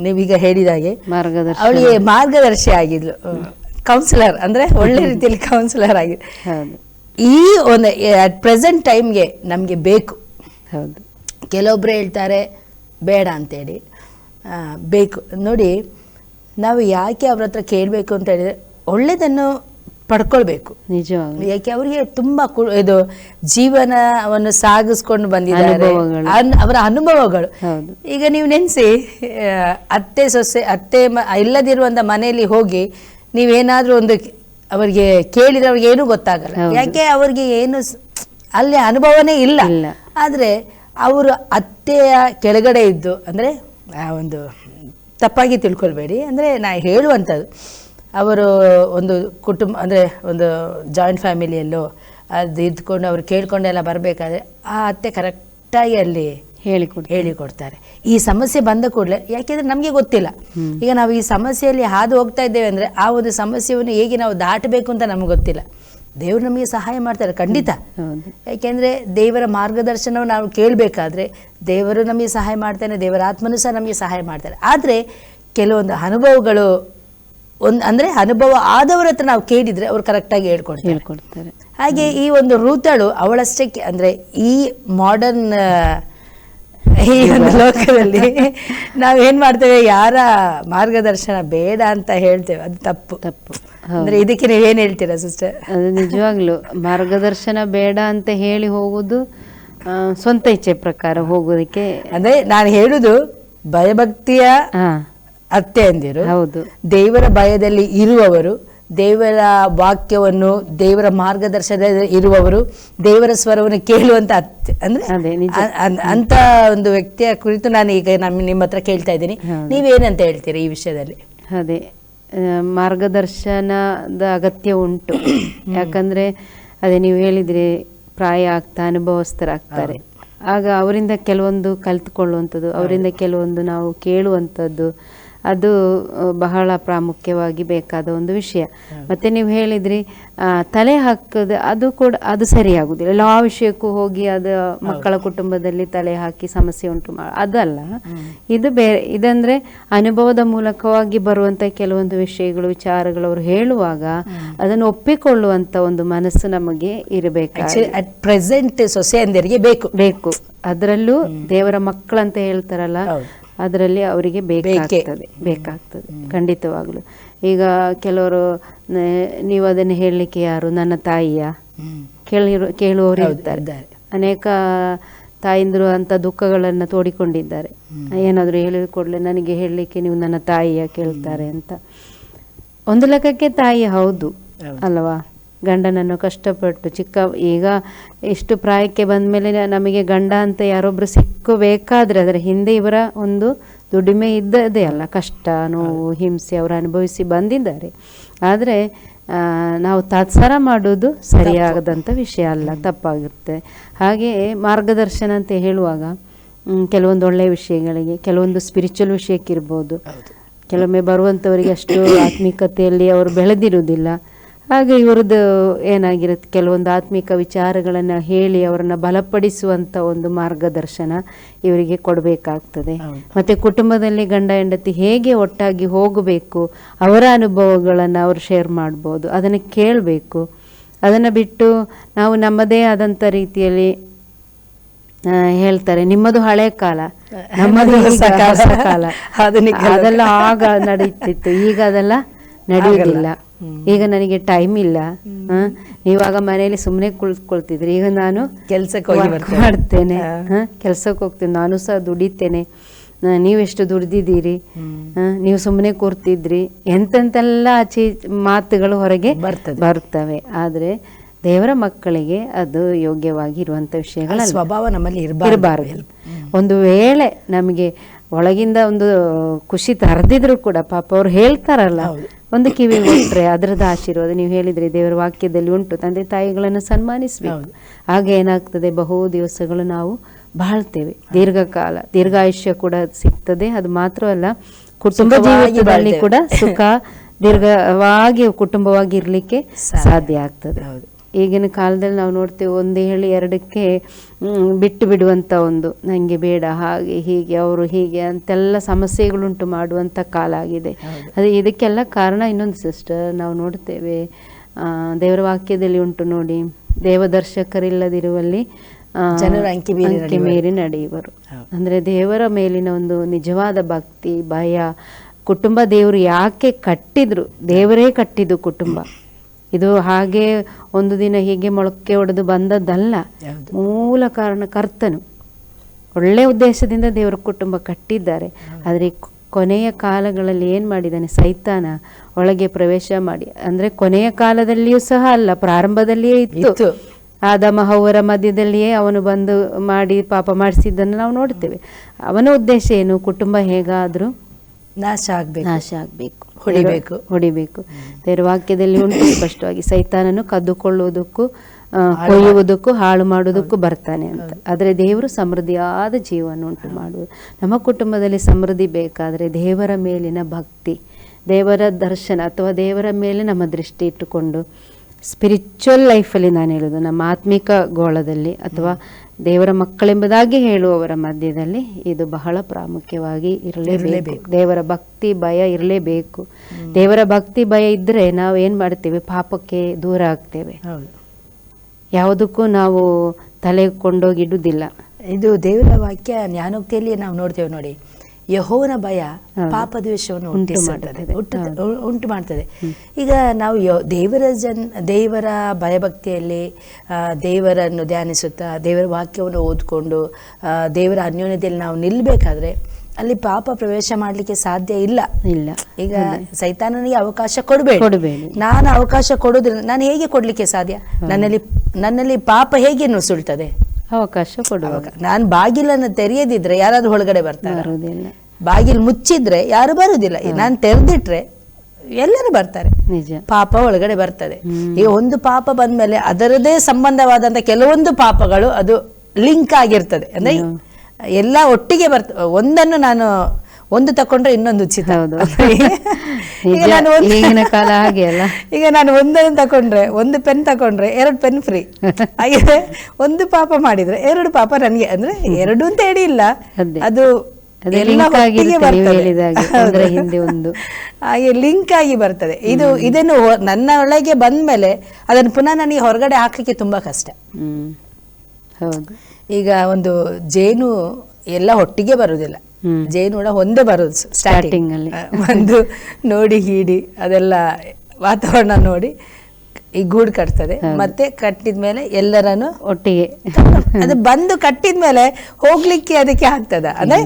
ನೀವೀಗ ಹೇಳಿದಾಗೆ ಮಾರ್ಗದರ್ಶಿ ಅವಳಿಗೆ ಮಾರ್ಗದರ್ಶಿ ಆಗಿದ್ಲು. ಕೌನ್ಸಿಲರ್ ಅಂದ್ರೆ ಒಳ್ಳೆ ರೀತಿಯಲ್ಲಿ ಕೌನ್ಸಿಲರ್ ಆಗಿದೆ ಹೌದು. ಈ ಒಂದು ಅಟ್ ಪ್ರೆಸೆಂಟ್ ಟೈಮ್ಗೆ ನಮಗೆ ಬೇಕು. ಹೌದು. ಕೆಲವೊಬ್ರು ಹೇಳ್ತಾರೆ ಬೇಡ ಅಂತೇಳಿ. ಬೇಕು. ನೋಡಿ ನಾವು ಯಾಕೆ ಅವ್ರ ಹತ್ರ ಕೇಳಬೇಕು ಅಂತ ಹೇಳಿದ್ರೆ ಒಳ್ಳೆಯದನ್ನು ಪಡ್ಕೊಳ್ಬೇಕು. ನಿಜ ಯಾಕೆ ಅವರಿಗೆ ತುಂಬ ಕು- ಇದು ಜೀವನವನ್ನು ಸಾಗಿಸ್ಕೊಂಡು ಬಂದಿದ್ದಾರೆ. ಅನ್- ಅವರ ಅನುಭವಗಳು. ಈಗ ನೀವು ನೆನೆಸಿ ಅತ್ತೆ ಸೊಸೆ ಅತ್ತೆ ಇಲ್ಲದಿರುವಂಥ ಮನೆಯಲ್ಲಿ ಹೋಗಿ ನೀವೇನಾದರೂ ಒಂದು ಅವರಿಗೆ ಕೇಳಿದವ್ರಿಗೆ ಏನೂ ಗೊತ್ತಾಗಲ್ಲ. ಯಾಕೆ ಅವ್ರಿಗೆ ಏನು ಅಲ್ಲಿ ಅನುಭವನೇ ಇಲ್ಲ. ಆದ್ರೆ ಅವರು ಅತ್ತೆಯ ಕೆಳಗಡೆ ಇದ್ದು ಅಂದ್ರೆ ಆ ಒಂದು ತಪ್ಪಾಗಿ ತಿಳ್ಕೊಳ್ಬೇಡಿ. ಅಂದ್ರೆ ನಾ ಹೇಳುವಂಥದ್ದು ಅವರು ಒಂದು ಕುಟುಂಬ ಅಂದ್ರೆ ಒಂದು ಜಾಯಿಂಟ್ ಫ್ಯಾಮಿಲಿಯಲ್ಲೋ ಅದು ಇದ್ಕೊಂಡು ಅವ್ರು ಕೇಳ್ಕೊಂಡೆಲ್ಲ ಬರಬೇಕಾದ್ರೆ ಆ ಅತ್ತೆ ಕರೆಕ್ಟಾಗಿ ಅಲ್ಲಿ ಹೇಳಿಕೊಡ್ತಾರೆ. ಹೇಳಿಕೊಡ್ತಾರೆ. ಈ ಸಮಸ್ಯೆ ಬಂದ ಕೂಡಲೇ ಯಾಕೆಂದ್ರೆ ನಮಗೆ ಗೊತ್ತಿಲ್ಲ. ಈಗ ನಾವು ಈ ಸಮಸ್ಯೆಯಲ್ಲಿ ಹಾದು ಹೋಗ್ತಾ ಇದ್ದೇವೆ ಅಂದರೆ ಆ ಒಂದು ಸಮಸ್ಯೆಯನ್ನು ಹೇಗೆ ನಾವು ದಾಟಬೇಕು ಅಂತ ನಮಗೆ ಗೊತ್ತಿಲ್ಲ. ದೇವರು ನಮಗೆ ಸಹಾಯ ಮಾಡ್ತಾರೆ ಖಂಡಿತ. ಯಾಕೆಂದರೆ ದೇವರ ಮಾರ್ಗದರ್ಶನವನ್ನು ನಾವು ಕೇಳಬೇಕಾದ್ರೆ ದೇವರು ನಮಗೆ ಸಹಾಯ ಮಾಡ್ತಾನೆ ದೇವರ ಆತ್ಮನು ಸಹ ನಮಗೆ ಸಹಾಯ ಮಾಡ್ತಾರೆ. ಆದರೆ ಕೆಲವೊಂದು ಅನುಭವಗಳು ಒಂದು ಅಂದರೆ ಅನುಭವ ಆದವರ ಹತ್ರ ನಾವು ಕೇಳಿದರೆ ಅವರು ಕರೆಕ್ಟಾಗಿ ಹೇಳ್ಕೊಡ್ತಾರೆ. ಹೇಳ್ಕೊಡ್ತಾರೆ. ಹಾಗೆ ಈ ಒಂದು ರೂತಳು ಅವಳಷ್ಟಕ್ಕೆ ಅಂದ್ರೆ ಈ ಮಾಡರ್ನ್ ಈ ಒಂದು ಲೋಕದಲ್ಲಿ ನಾವೇನ್ ಮಾಡ್ತೇವೆ? ಯಾರ ಮಾರ್ಗದರ್ಶನ ಬೇಡ ಅಂತ ಹೇಳ್ತೇವೆ. ಅದು ತಪ್ಪು. ತಪ್ಪು. ಅಂದ್ರೆ ಇದಕ್ಕೆ ನೀವೇನ್ ಹೇಳ್ತೀರಾ ಸಿಸ್ಟರ್? ಅದು ನಿಜವಾಗ್ಲು. ಮಾರ್ಗದರ್ಶನ ಬೇಡ ಅಂತ ಹೇಳಿ ಹೋಗುದು ಆ, ಸ್ವಂತ ಇಚ್ಛೆ ಪ್ರಕಾರ ಹೋಗೋದಕ್ಕೆ ಅಂದ್ರೆ ನಾನು ಹೇಳುದು ಭಯಭಕ್ತಿಯ ಹಾ. ಅತ್ತೆ ಅಂದಿರು ಹೌದು. ದೇವರ ಭಯದಲ್ಲಿ ಇರುವವರು ದೇವರ ವಾಕ್ಯವನ್ನು ದೇವರ ಮಾರ್ಗದರ್ಶನ ಇರುವವರು ದೇವರ ಸ್ವರವನ್ನು ಕೇಳುವಂತ ಅಂದ್ರೆ ಅಂತ ಒಂದು ವ್ಯಕ್ತಿಯ ಕುರಿತು ನಾನು ಈಗ ನಮ್ಮ ನಿಮ್ಮ ಹತ್ರ ಕೇಳ್ತಾ ಇದ್ದೀನಿ. ನೀವೇನಂತ ಹೇಳ್ತೀರಿ ಈ ವಿಷಯದಲ್ಲಿ? ಅದೇ ಮಾರ್ಗದರ್ಶನದ ಅಗತ್ಯ ಉಂಟು. ಯಾಕಂದ್ರೆ ಅದೇ ನೀವು ಹೇಳಿದ್ರೆ ಪ್ರಾಯ ಆಗ್ತಾ ಅನುಭವಸ್ಥರಾಗ್ತಾರೆ. ಆಗ ಅವರಿಂದ ಕೆಲವೊಂದು ಕಲ್ತ್ಕೊಳ್ಳುವಂಥದ್ದು ಅವರಿಂದ ಕೆಲವೊಂದು ನಾವು ಕೇಳುವಂಥದ್ದು ಅದು ಬಹಳ ಪ್ರಾಮುಖ್ಯವಾಗಿ ಬೇಕಾದ ಒಂದು ವಿಷಯ. ಮತ್ತೆ ನೀವು ಹೇಳಿದ್ರಿ ಆ, ತಲೆ ಹಾಕೋದು ಅದು ಕೂಡ ಅದು ಸರಿಯಾಗುದಿಲ್ಲ. ಎಲ್ಲ ವಿಷಯಕ್ಕೂ ಹೋಗಿ ಅದು ಮಕ್ಕಳ ಕುಟುಂಬದಲ್ಲಿ ತಲೆ ಹಾಕಿ ಸಮಸ್ಯೆ ಉಂಟು ಮಾ ಅದಲ್ಲ. ಇದು ಬೇರೆ ಇದಂದ್ರೆ ಅನುಭವದ ಮೂಲಕವಾಗಿ ಬರುವಂತ ಕೆಲವೊಂದು ವಿಷಯಗಳು ವಿಚಾರಗಳು ಅವರು ಹೇಳುವಾಗ ಅದನ್ನು ಒಪ್ಪಿಕೊಳ್ಳುವಂತ ಒಂದು ಮನಸ್ಸು ನಮಗೆ ಇರಬೇಕು ಅಟ್ ಪ್ರೆಸೆಂಟ್ ಸೊಸೆಯಂದಿರಿಗೆ ಬೇಕು. ಬೇಕು. ಅದರಲ್ಲೂ ದೇವರ ಮಕ್ಕಳಂತ ಹೇಳ್ತಾರಲ್ಲ. ಅದರಲ್ಲಿ ಅವರಿಗೆ ಬೇಕಾಗ್ತದೆ ಬೇಕಾಗ್ತದೆ ಖಂಡಿತವಾಗ್ಲು. ಈಗ ಕೆಲವರು ನೀವು ಅದನ್ನು ಹೇಳಲಿಕ್ಕೆ ಯಾರು? ನನ್ನ ತಾಯಿಯ? ಕೇಳಿರೋ ಕೇಳುವವರು ಇರ್ತಾರೆ ಅನೇಕ ತಾಯಿಂದರು ಅಂತ ದುಃಖಗಳನ್ನು ತೋಡಿಕೊಂಡಿದ್ದಾರೆ. ಏನಾದರೂ ಹೇಳಿದ ಕೂಡಲೇ ನನಗೆ ಹೇಳಲಿಕ್ಕೆ ನೀವು ನನ್ನ ತಾಯಿಯ ಕೇಳ್ತಾರೆ ಅಂತ. ಒಂದು ಲೆಕ್ಕಕ್ಕೆ ತಾಯಿ ಹೌದು. ಅಲ್ವಾ? ಗಂಡನನ್ನು ಕಷ್ಟಪಟ್ಟು ಚಿಕ್ಕ ಈಗ ಇಷ್ಟು ಪ್ರಾಯಕ್ಕೆ ಬಂದ ಮೇಲೆ ನಮಗೆ ಗಂಡ ಅಂತ ಯಾರೊಬ್ಬರು ಸಿಕ್ಕಬೇಕಾದ್ರೆ ಅದರ ಹಿಂದೆ ಇವರ ಒಂದು ದುಡಿಮೆ ಇದ್ದದೇ ಅಲ್ಲ ಕಷ್ಟ ನೋವು ಹಿಂಸೆ ಅವರು ಅನುಭವಿಸಿ ಬಂದಿದ್ದಾರೆ. ಆದರೆ ನಾವು ತಾತ್ಸಾರ ಮಾಡೋದು ಸರಿಯಾಗದಂಥ ವಿಷಯ ಅಲ್ಲ ತಪ್ಪಾಗುತ್ತೆ ಹಾಗೆಯೇ ಮಾರ್ಗದರ್ಶನ ಅಂತ ಹೇಳುವಾಗ ಕೆಲವೊಂದು ಒಳ್ಳೆಯ ವಿಷಯಗಳಿಗೆ ಕೆಲವೊಂದು ಸ್ಪಿರಿಚುವಲ್ ವಿಷಯಕ್ಕಿರ್ಬೋದು. ಕೆಲವೊಮ್ಮೆ ಬರುವಂಥವರಿಗೆ ಅಷ್ಟು ಆತ್ಮಿಕತೆಯಲ್ಲಿ ಅವರು ಬೆಳೆದಿರುವುದಿಲ್ಲ. ಹಾಗೆ ಇವರದ್ದು ಏನಾಗಿರುತ್ತೆ? ಕೆಲವೊಂದು ಆತ್ಮಿಕ ವಿಚಾರಗಳನ್ನು ಹೇಳಿ ಅವರನ್ನು ಬಲಪಡಿಸುವಂಥ ಒಂದು ಮಾರ್ಗದರ್ಶನ ಇವರಿಗೆ ಕೊಡಬೇಕಾಗ್ತದೆ. ಮತ್ತು ಕುಟುಂಬದಲ್ಲಿ ಗಂಡ ಹೆಂಡತಿ ಹೇಗೆ ಒಟ್ಟಾಗಿ ಹೋಗಬೇಕು ಅವರ ಅನುಭವಗಳನ್ನು ಅವರು ಶೇರ್ ಮಾಡ್ಬೋದು ಅದನ್ನು ಕೇಳಬೇಕು. ಅದನ್ನು ಬಿಟ್ಟು ನಾವು ನಮ್ಮದೇ ಆದಂಥ ರೀತಿಯಲ್ಲಿ ಹೇಳ್ತಾರೆ ನಿಮ್ಮದು ಹಳೆ ಕಾಲ. ನಮ್ಮದು ಹೊಸ ಕಾಲ. ಅದೆಲ್ಲ ಆಗ ನಡೀತಿತ್ತು. ಈಗ ಅದೆಲ್ಲ ನಡೆಯುವುದಿಲ್ಲ. ಈಗ ನನಗೆ ಟೈಮ್ ಇಲ್ಲ. ಇವಾಗ ನೀವಾಗ ಮನೆಯಲ್ಲಿ ಸುಮ್ಮನೆ ಕುಳಿತುಕೊಳ್ತಿದ್ರಿ ಈಗ ನಾನು ಕೆಲಸಕ್ಕೆ. ಮಾಡ್ತೇನೆ. ಕೆಲಸಕ್ಕೆ ಹೋಗ್ತೇನೆ. ನಾನು ಸಹ ದುಡಿತೇನೆ. ನೀವೆಷ್ಟು ದುಡ್ದಿದ್ದೀರಿ? ನೀವು ಸುಮ್ಮನೆ ಕೂರ್ತಿದ್ರಿ. ಎಂತೆಂತೆಲ್ಲ ಆಚೆ ಮಾತುಗಳು ಹೊರಗೆ ಬರ್ತದೆ. ಬರ್ತವೆ. ಆದರೆ ದೇವರ ಮಕ್ಕಳಿಗೆ ಅದು ಯೋಗ್ಯವಾಗಿ ಇರುವಂತ ವಿಷಯಗಳ ಸ್ವಭಾವ ನಮ್ಮಲ್ಲಿ ಇರಬಾರ್ದು. ಒಂದು ವೇಳೆ ನಮಗೆ ಒಳಗಿಂದ ಒಂದು ಖುಷಿ ತರದಿದ್ರು ಕೂಡ ಪಾಪ ಅವ್ರು ಹೇಳ್ತಾರಲ್ಲ. ಒಂದು ಕಿವಿ ಕೊಟ್ರೆ ಅದರದ ಆಶೀರ್ವಾದ ನೀವು ಹೇಳಿದ್ರಿ ದೇವರ ವಾಕ್ಯದಲ್ಲಿ ಉಂಟು. ತಂದೆ ತಾಯಿಗಳನ್ನು ಸನ್ಮಾನಿಸಬೇಕು. ಹಾಗೆ ಆಗ ಏನಾಗ್ತದೆ ಬಹು ದಿವಸಗಳು ನಾವು ಬಾಳ್ತೇವೆ. ದೀರ್ಘಕಾಲ ದೀರ್ಘಾಯುಷ್ಯ ಕೂಡ ಸಿಗ್ತದೆ. ಅದು ಮಾತ್ರವಲ್ಲ ಕುಟುಂಬ ಸುಖವಾಗಿ ಜೀವಿತದಲ್ಲಿ ಕೂಡ ಸುಖ ದೀರ್ಘವಾಗಿ ಕುಟುಂಬವಾಗಿ ಇರಲಿಕ್ಕೆ ಸಾಧ್ಯ. ಸಾಧ್ಯ ಆಗ್ತದೆ. ಹೌದು. ಈಗಿನ ಕಾಲದಲ್ಲಿ ನಾವು ನೋಡ್ತೇವೆ ಒಂದು ಹೇಳಿ ಎರಡಕ್ಕೆ ಬಿಟ್ಟು ಬಿಡುವಂಥ ಒಂದು ನನಗೆ ಬೇಡ ಹಾಗೆ ಹೀಗೆ ಅವರು ಹೀಗೆ ಅಂತೆಲ್ಲ ಸಮಸ್ಯೆಗಳುಂಟು ಮಾಡುವಂಥ ಕಾಲ ಆಗಿದೆ. ಅದೇ ಇದಕ್ಕೆಲ್ಲ ಕಾರಣ ಇನ್ನೊಂದು ಸಿಸ್ಟರ್ ನಾವು ನೋಡ್ತೇವೆ ಆ, ದೇವರ ವಾಕ್ಯದಲ್ಲಿ ಉಂಟು ನೋಡಿ ದೇವದರ್ಶಕರಿಲ್ಲದಿರುವಲ್ಲಿ ಜನರು ಅಂಕಿ ಮೀರಿ ಅಂಕಿ ಮೀರಿ ನಡೆಯುವರು. ಅಂದರೆ ದೇವರ ಮೇಲಿನ ಒಂದು ನಿಜವಾದ ಭಕ್ತಿ ಭಯ ಕುಟುಂಬ ದೇವರು ಯಾಕೆ ಕಟ್ಟಿದ್ರು ದೇವರೇ ಕಟ್ಟಿದ್ದು ಕುಟುಂಬ. ಇದು ಹಾಗೆ ಒಂದು ದಿನ ಹೀಗೆ ಮೊಳಕೆ ಒಡೆದು ಬಂದದ್ದಲ್ಲ. ಮೂಲ ಕಾರಣ ಕರ್ತನು. ಒಳ್ಳೆ ಉದ್ದೇಶದಿಂದ ದೇವರ ಕುಟುಂಬ ಕಟ್ಟಿದ್ದಾರೆ. ಆದರೆ ಕೊನೆಯ ಕಾಲಗಳಲ್ಲಿ ಏನು ಮಾಡಿದ್ದಾನೆ? ಸೈತಾನ ಒಳಗೆ ಪ್ರವೇಶ ಮಾಡಿ. ಅಂದರೆ ಕೊನೆಯ ಕಾಲದಲ್ಲಿಯೂ ಸಹ ಅಲ್ಲ ಪ್ರಾರಂಭದಲ್ಲಿಯೇ ಇತ್ತು. ಆದ ಮಹವರ ಮಧ್ಯದಲ್ಲಿಯೇ ಅವನು ಬಂದು ಮಾಡಿ ಪಾಪ ಮಾಡಿಸಿದ್ದನ್ನು ನಾವು ನೋಡ್ತೇವೆ. ಅವನ ಉದ್ದೇಶ ಏನು? ಕುಟುಂಬ ಹೇಗಾದರೂ ನಾಶ ಆಗಬೇಕು. ನಾಶ ಆಗಬೇಕು. ಹೊಡಿಬೇಕು. ಹೊಡಿಬೇಕು. ದೇವರ ವಾಕ್ಯದಲ್ಲಿ ಉಂಟು. ಸ್ಪಷ್ಟವಾಗಿ ಸೈತಾನನು ಕದ್ದುಕೊಳ್ಳುವುದಕ್ಕೂ ಕೊಯ್ಯುವುದಕ್ಕೂ ಹಾಳು ಮಾಡುವುದಕ್ಕೂ ಬರ್ತಾನೆ ಅಂತ. ಆದರೆ ದೇವರು ಸಮೃದ್ಧಿಯಾದ ಜೀವನ ಉಂಟು ಮಾಡುವುದು. ನಮ್ಮ ಕುಟುಂಬದಲ್ಲಿ ಸಮೃದ್ಧಿ ಬೇಕಾದರೆ ದೇವರ ಮೇಲಿನ ಭಕ್ತಿ ದೇವರ ದರ್ಶನ ಅಥವಾ ದೇವರ ಮೇಲೆ ನಮ್ಮ ದೃಷ್ಟಿ ಇಟ್ಟುಕೊಂಡು ಸ್ಪಿರಿಚುವಲ್ ಲೈಫಲ್ಲಿ ನಾನು ಹೇಳೋದು ನಮ್ಮ ಆತ್ಮಿಕ ಗೋಳದಲ್ಲಿ ಅಥವಾ ದೇವರ ಮಕ್ಕಳೆಂಬುದಾಗಿ ಹೇಳುವವರ ಮಧ್ಯದಲ್ಲಿ ಇದು ಬಹಳ ಪ್ರಾಮುಖ್ಯವಾಗಿ ಇರಲೇಬೇಕು. ದೇವರ ಭಕ್ತಿ ಭಯ ಇರಲೇಬೇಕು. ದೇವರ ಭಕ್ತಿ ಭಯ ಇದ್ದರೆ ನಾವು ಏನು ಮಾಡ್ತೇವೆ? ಪಾಪಕ್ಕೆ ದೂರ ಆಗ್ತೇವೆ. ಯಾವುದಕ್ಕೂ ನಾವು ತಲೆ ಕೊಂಡೋಗಿಡುವುದಿಲ್ಲ ಇದು ದೇವರ ವಾಕ್ಯ ಜ್ಞಾನೋಕ್ತಿಯಲ್ಲಿ ನಾವು ನೋಡ್ತೇವೆ ನೋಡಿ. ಯಹೋವನ ಭಯ ಹೌದು. ಪಾಪ ದ್ವೇಷವನ್ನು ಉಂಟು ಹುಟ್ಟಿಸುತ್ತದೆ. ಮಾಡ್ತದೆ. ಈಗ ನಾವು ದೇವರ ಜನ್ ದೇವರ ಭಯಭಕ್ತಿಯಲ್ಲಿ ದೇವರನ್ನು ಧ್ಯಾನಿಸುತ್ತಾ ದೇವರ ವಾಕ್ಯವನ್ನು ಓದ್ಕೊಂಡು ದೇವರ ಅನ್ಯೋನ್ಯತೆಯಲ್ಲಿ ನಾವು ನಿಲ್ಲಬೇಕಾದ್ರೆ ಅಲ್ಲಿ ಪಾಪ ಪ್ರವೇಶ ಮಾಡಲಿಕ್ಕೆ ಸಾಧ್ಯ ಇಲ್ಲ. ಇಲ್ಲ. ಈಗ ಸೈತಾನನಿಗೆ ಅವಕಾಶ ಕೊಡಬೇಡಿ. ಕೊಡಬೇಡಿ. ನಾನು ಅವಕಾಶ ಕೊಡೋದ್ರಿಂದ ನಾನು ಹೇಗೆ ಕೊಡ್ಲಿಕ್ಕೆ ಸಾಧ್ಯ? ನನ್ನಲ್ಲಿ ನನ್ನಲ್ಲಿ ಪಾಪ ಹೇಗೆ ನುಸುಳ್ತದೆ? ಅವಕಾಶ ಕೊಡುವಾಗ. ಅವಾಗ. ನಾನು ಬಾಗಿಲನ್ನು ತೆರೆಯದಿದ್ರೆ ಯಾರಾದ್ರೂ ಒಳಗಡೆ ಬರ್ತಾರೆ? ಬರುವುದಿಲ್ಲ. ಬಾಗಿಲು ಮುಚ್ಚಿದ್ರೆ ಯಾರು ಬರುವುದಿಲ್ಲ. ನಾನು ತೆರೆದಿಟ್ರೆ ಎಲ್ಲರೂ ಬರ್ತಾರೆ. ನಿಜ. ಪಾಪ ಒಳಗಡೆ ಬರ್ತದೆ. ಈಗ ಒಂದು ಪಾಪ ಬಂದ್ಮೇಲೆ ಅದರದೇ ಸಂಬಂಧವಾದಂತ ಕೆಲವೊಂದು ಪಾಪಗಳು ಅದು ಲಿಂಕ್ ಆಗಿರ್ತದೆ. ಅಂದ್ರೆ ಎಲ್ಲ ಒಟ್ಟಿಗೆ ಬರ್ತ ಒಂದನ್ನು ನಾನು ಒಂದು ತಕೊಂಡ್ರೆ ಇನ್ನೊಂದು ಉಚಿತ. ಈಗ. ನಾನು ಈಗಿನ ಕಾಲ ಹಾಗೆ ಅಲ್ಲ? ಈಗ ನಾನು ಒಂದನ್ನು ತಕೊಂಡ್ರೆ ಒಂದು ಪೆನ್ ತಕೊಂಡ್ರೆ ಎರಡು ಪೆನ್ ಫ್ರೀ. ಹಾಗೆ ಒಂದು ಪಾಪ ಮಾಡಿದ್ರೆ ಎರಡು ಪಾಪ ನನಗೆ. ಅಂದ್ರೆ ಎರಡು ಅಂತ ಹೇಳಿ ಇಲ್ಲ ಅದು ಹಾಗೆ. ಲಿಂಕ್ ಆಗಿ ಬರ್ತದೆ. ಇದು ಇದನ್ನು ನನ್ನ ಒಳಗೆ ಬಂದ್ಮೇಲೆ ಅದನ್ನು ಪುನಃ ನನಗೆ ಹೊರಗಡೆ ಹಾಕ್ಲಿಕ್ಕೆ ತುಂಬಾ ಕಷ್ಟ. ಈಗ ಒಂದು ಜೇನು ಎಲ್ಲ ಒಟ್ಟಿಗೆ ಬರುವುದಿಲ್ಲ. ಹ್ಮ್. ಜೇನು ಹುಳ ಒಂದೇ ಬರೋದು ಸ್ಟಾರ್ಟಿಂಗ್ ಅಲ್ಲಿ. ಒಂದು ನೋಡಿ ಹೀಡಿ ಅದೆಲ್ಲ ವಾತಾವರಣ ನೋಡಿ ಈ ಗೂಡು ಕಟ್ತದೆ. ಮತ್ತೆ ಕಟ್ಟಿದ ಮೇಲೆ ಎಲ್ಲರನ್ನು ಒಟ್ಟಿಗೆ. ಅದು ಬಂದು ಕಟ್ಟಿದ ಮೇಲೆ ಹೋಗ್ಲಿಕ್ಕೆ ಅದಕ್ಕೆ ಆಗ್ತದ. ಅಂದ್ರೆ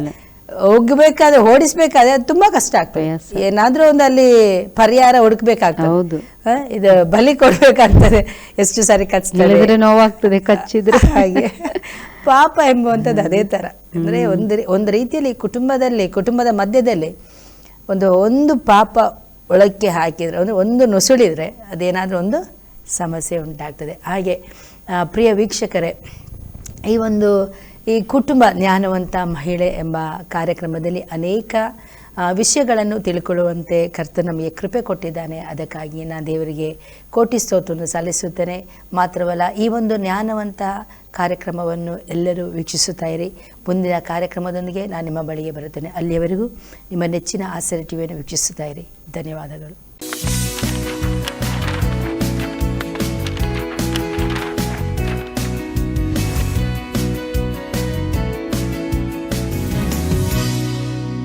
ಹೋಗ್ಬೇಕಾದ್ರೆ ಓಡಿಸ್ಬೇಕಾದ್ರೆ ಅದು ತುಂಬಾ ಕಷ್ಟ ಆಗ್ತದೆ. ಏನಾದ್ರೂ ಒಂದು ಅಲ್ಲಿ ಪರಿಹಾರ ಹುಡುಕ್ಬೇಕಾಗ್ತದೆ? ಇದು ಬಲಿ ಕೊಡ್ಬೇಕಾಗ್ತದೆ. ಎಷ್ಟು ಸಾರಿ ಕಚ್ಚಿದ್ರೆ ನೋವಾಗ್ತದೆ ಕಚ್ಚಿದ್ರೆ. ಹಾಗೆ. ಪಾಪ ಎಂಬುವಂಥದ್ದು ಅದೇ ತರ. ಅಂದ್ರೆ ಒಂದು ಒಂದು ರೀತಿಯಲ್ಲಿ ಕುಟುಂಬದಲ್ಲಿ, ಕುಟುಂಬದ ಮಧ್ಯದಲ್ಲಿ ಒಂದು ಒಂದು ಪಾಪ ಒಳಕ್ಕೆ ಹಾಕಿದ್ರೆ, ಅಂದ್ರೆ ಒಂದು ನುಸುಳಿದ್ರೆ ಅದೇನಾದರೂ ಒಂದು ಸಮಸ್ಯೆ ಉಂಟಾಗ್ತದೆ. ಹಾಗೆ ಪ್ರಿಯ ವೀಕ್ಷಕರೇ, ಈ ಒಂದು, ಈ ಕುಟುಂಬ ಜ್ಞಾನವಂತ ಮಹಿಳೆ ಎಂಬ ಕಾರ್ಯಕ್ರಮದಲ್ಲಿ ಅನೇಕ ವಿಷಯಗಳನ್ನು ತಿಳ್ಕೊಳ್ಳುವಂತೆ ಕರ್ತ ನಮಗೆ ಕೃಪೆ ಕೊಟ್ಟಿದ್ದಾನೆ. ಅದಕ್ಕಾಗಿ ನಾನು ದೇವರಿಗೆ ಕೋಟಿ ಸ್ತೋತ್ರವನ್ನು ಸಲ್ಲಿಸುತ್ತೇನೆ. ಮಾತ್ರವಲ್ಲ, ಈ ಒಂದು ಜ್ಞಾನವಂತ ಕಾರ್ಯಕ್ರಮವನ್ನು ಎಲ್ಲರೂ ವೀಕ್ಷಿಸುತ್ತಾ ಇರಿ. ಮುಂದಿನ ಕಾರ್ಯಕ್ರಮದೊಂದಿಗೆ ನಾನು ನಿಮ್ಮ ಬಳಿಗೆ ಬರುತ್ತೇನೆ. ಅಲ್ಲಿಯವರೆಗೂ ನಿಮ್ಮ ನೆಚ್ಚಿನ ಆಸರೆ ಟಿವಿಯನ್ನು ವೀಕ್ಷಿಸುತ್ತಾ ಇರಿ. ಧನ್ಯವಾದಗಳು.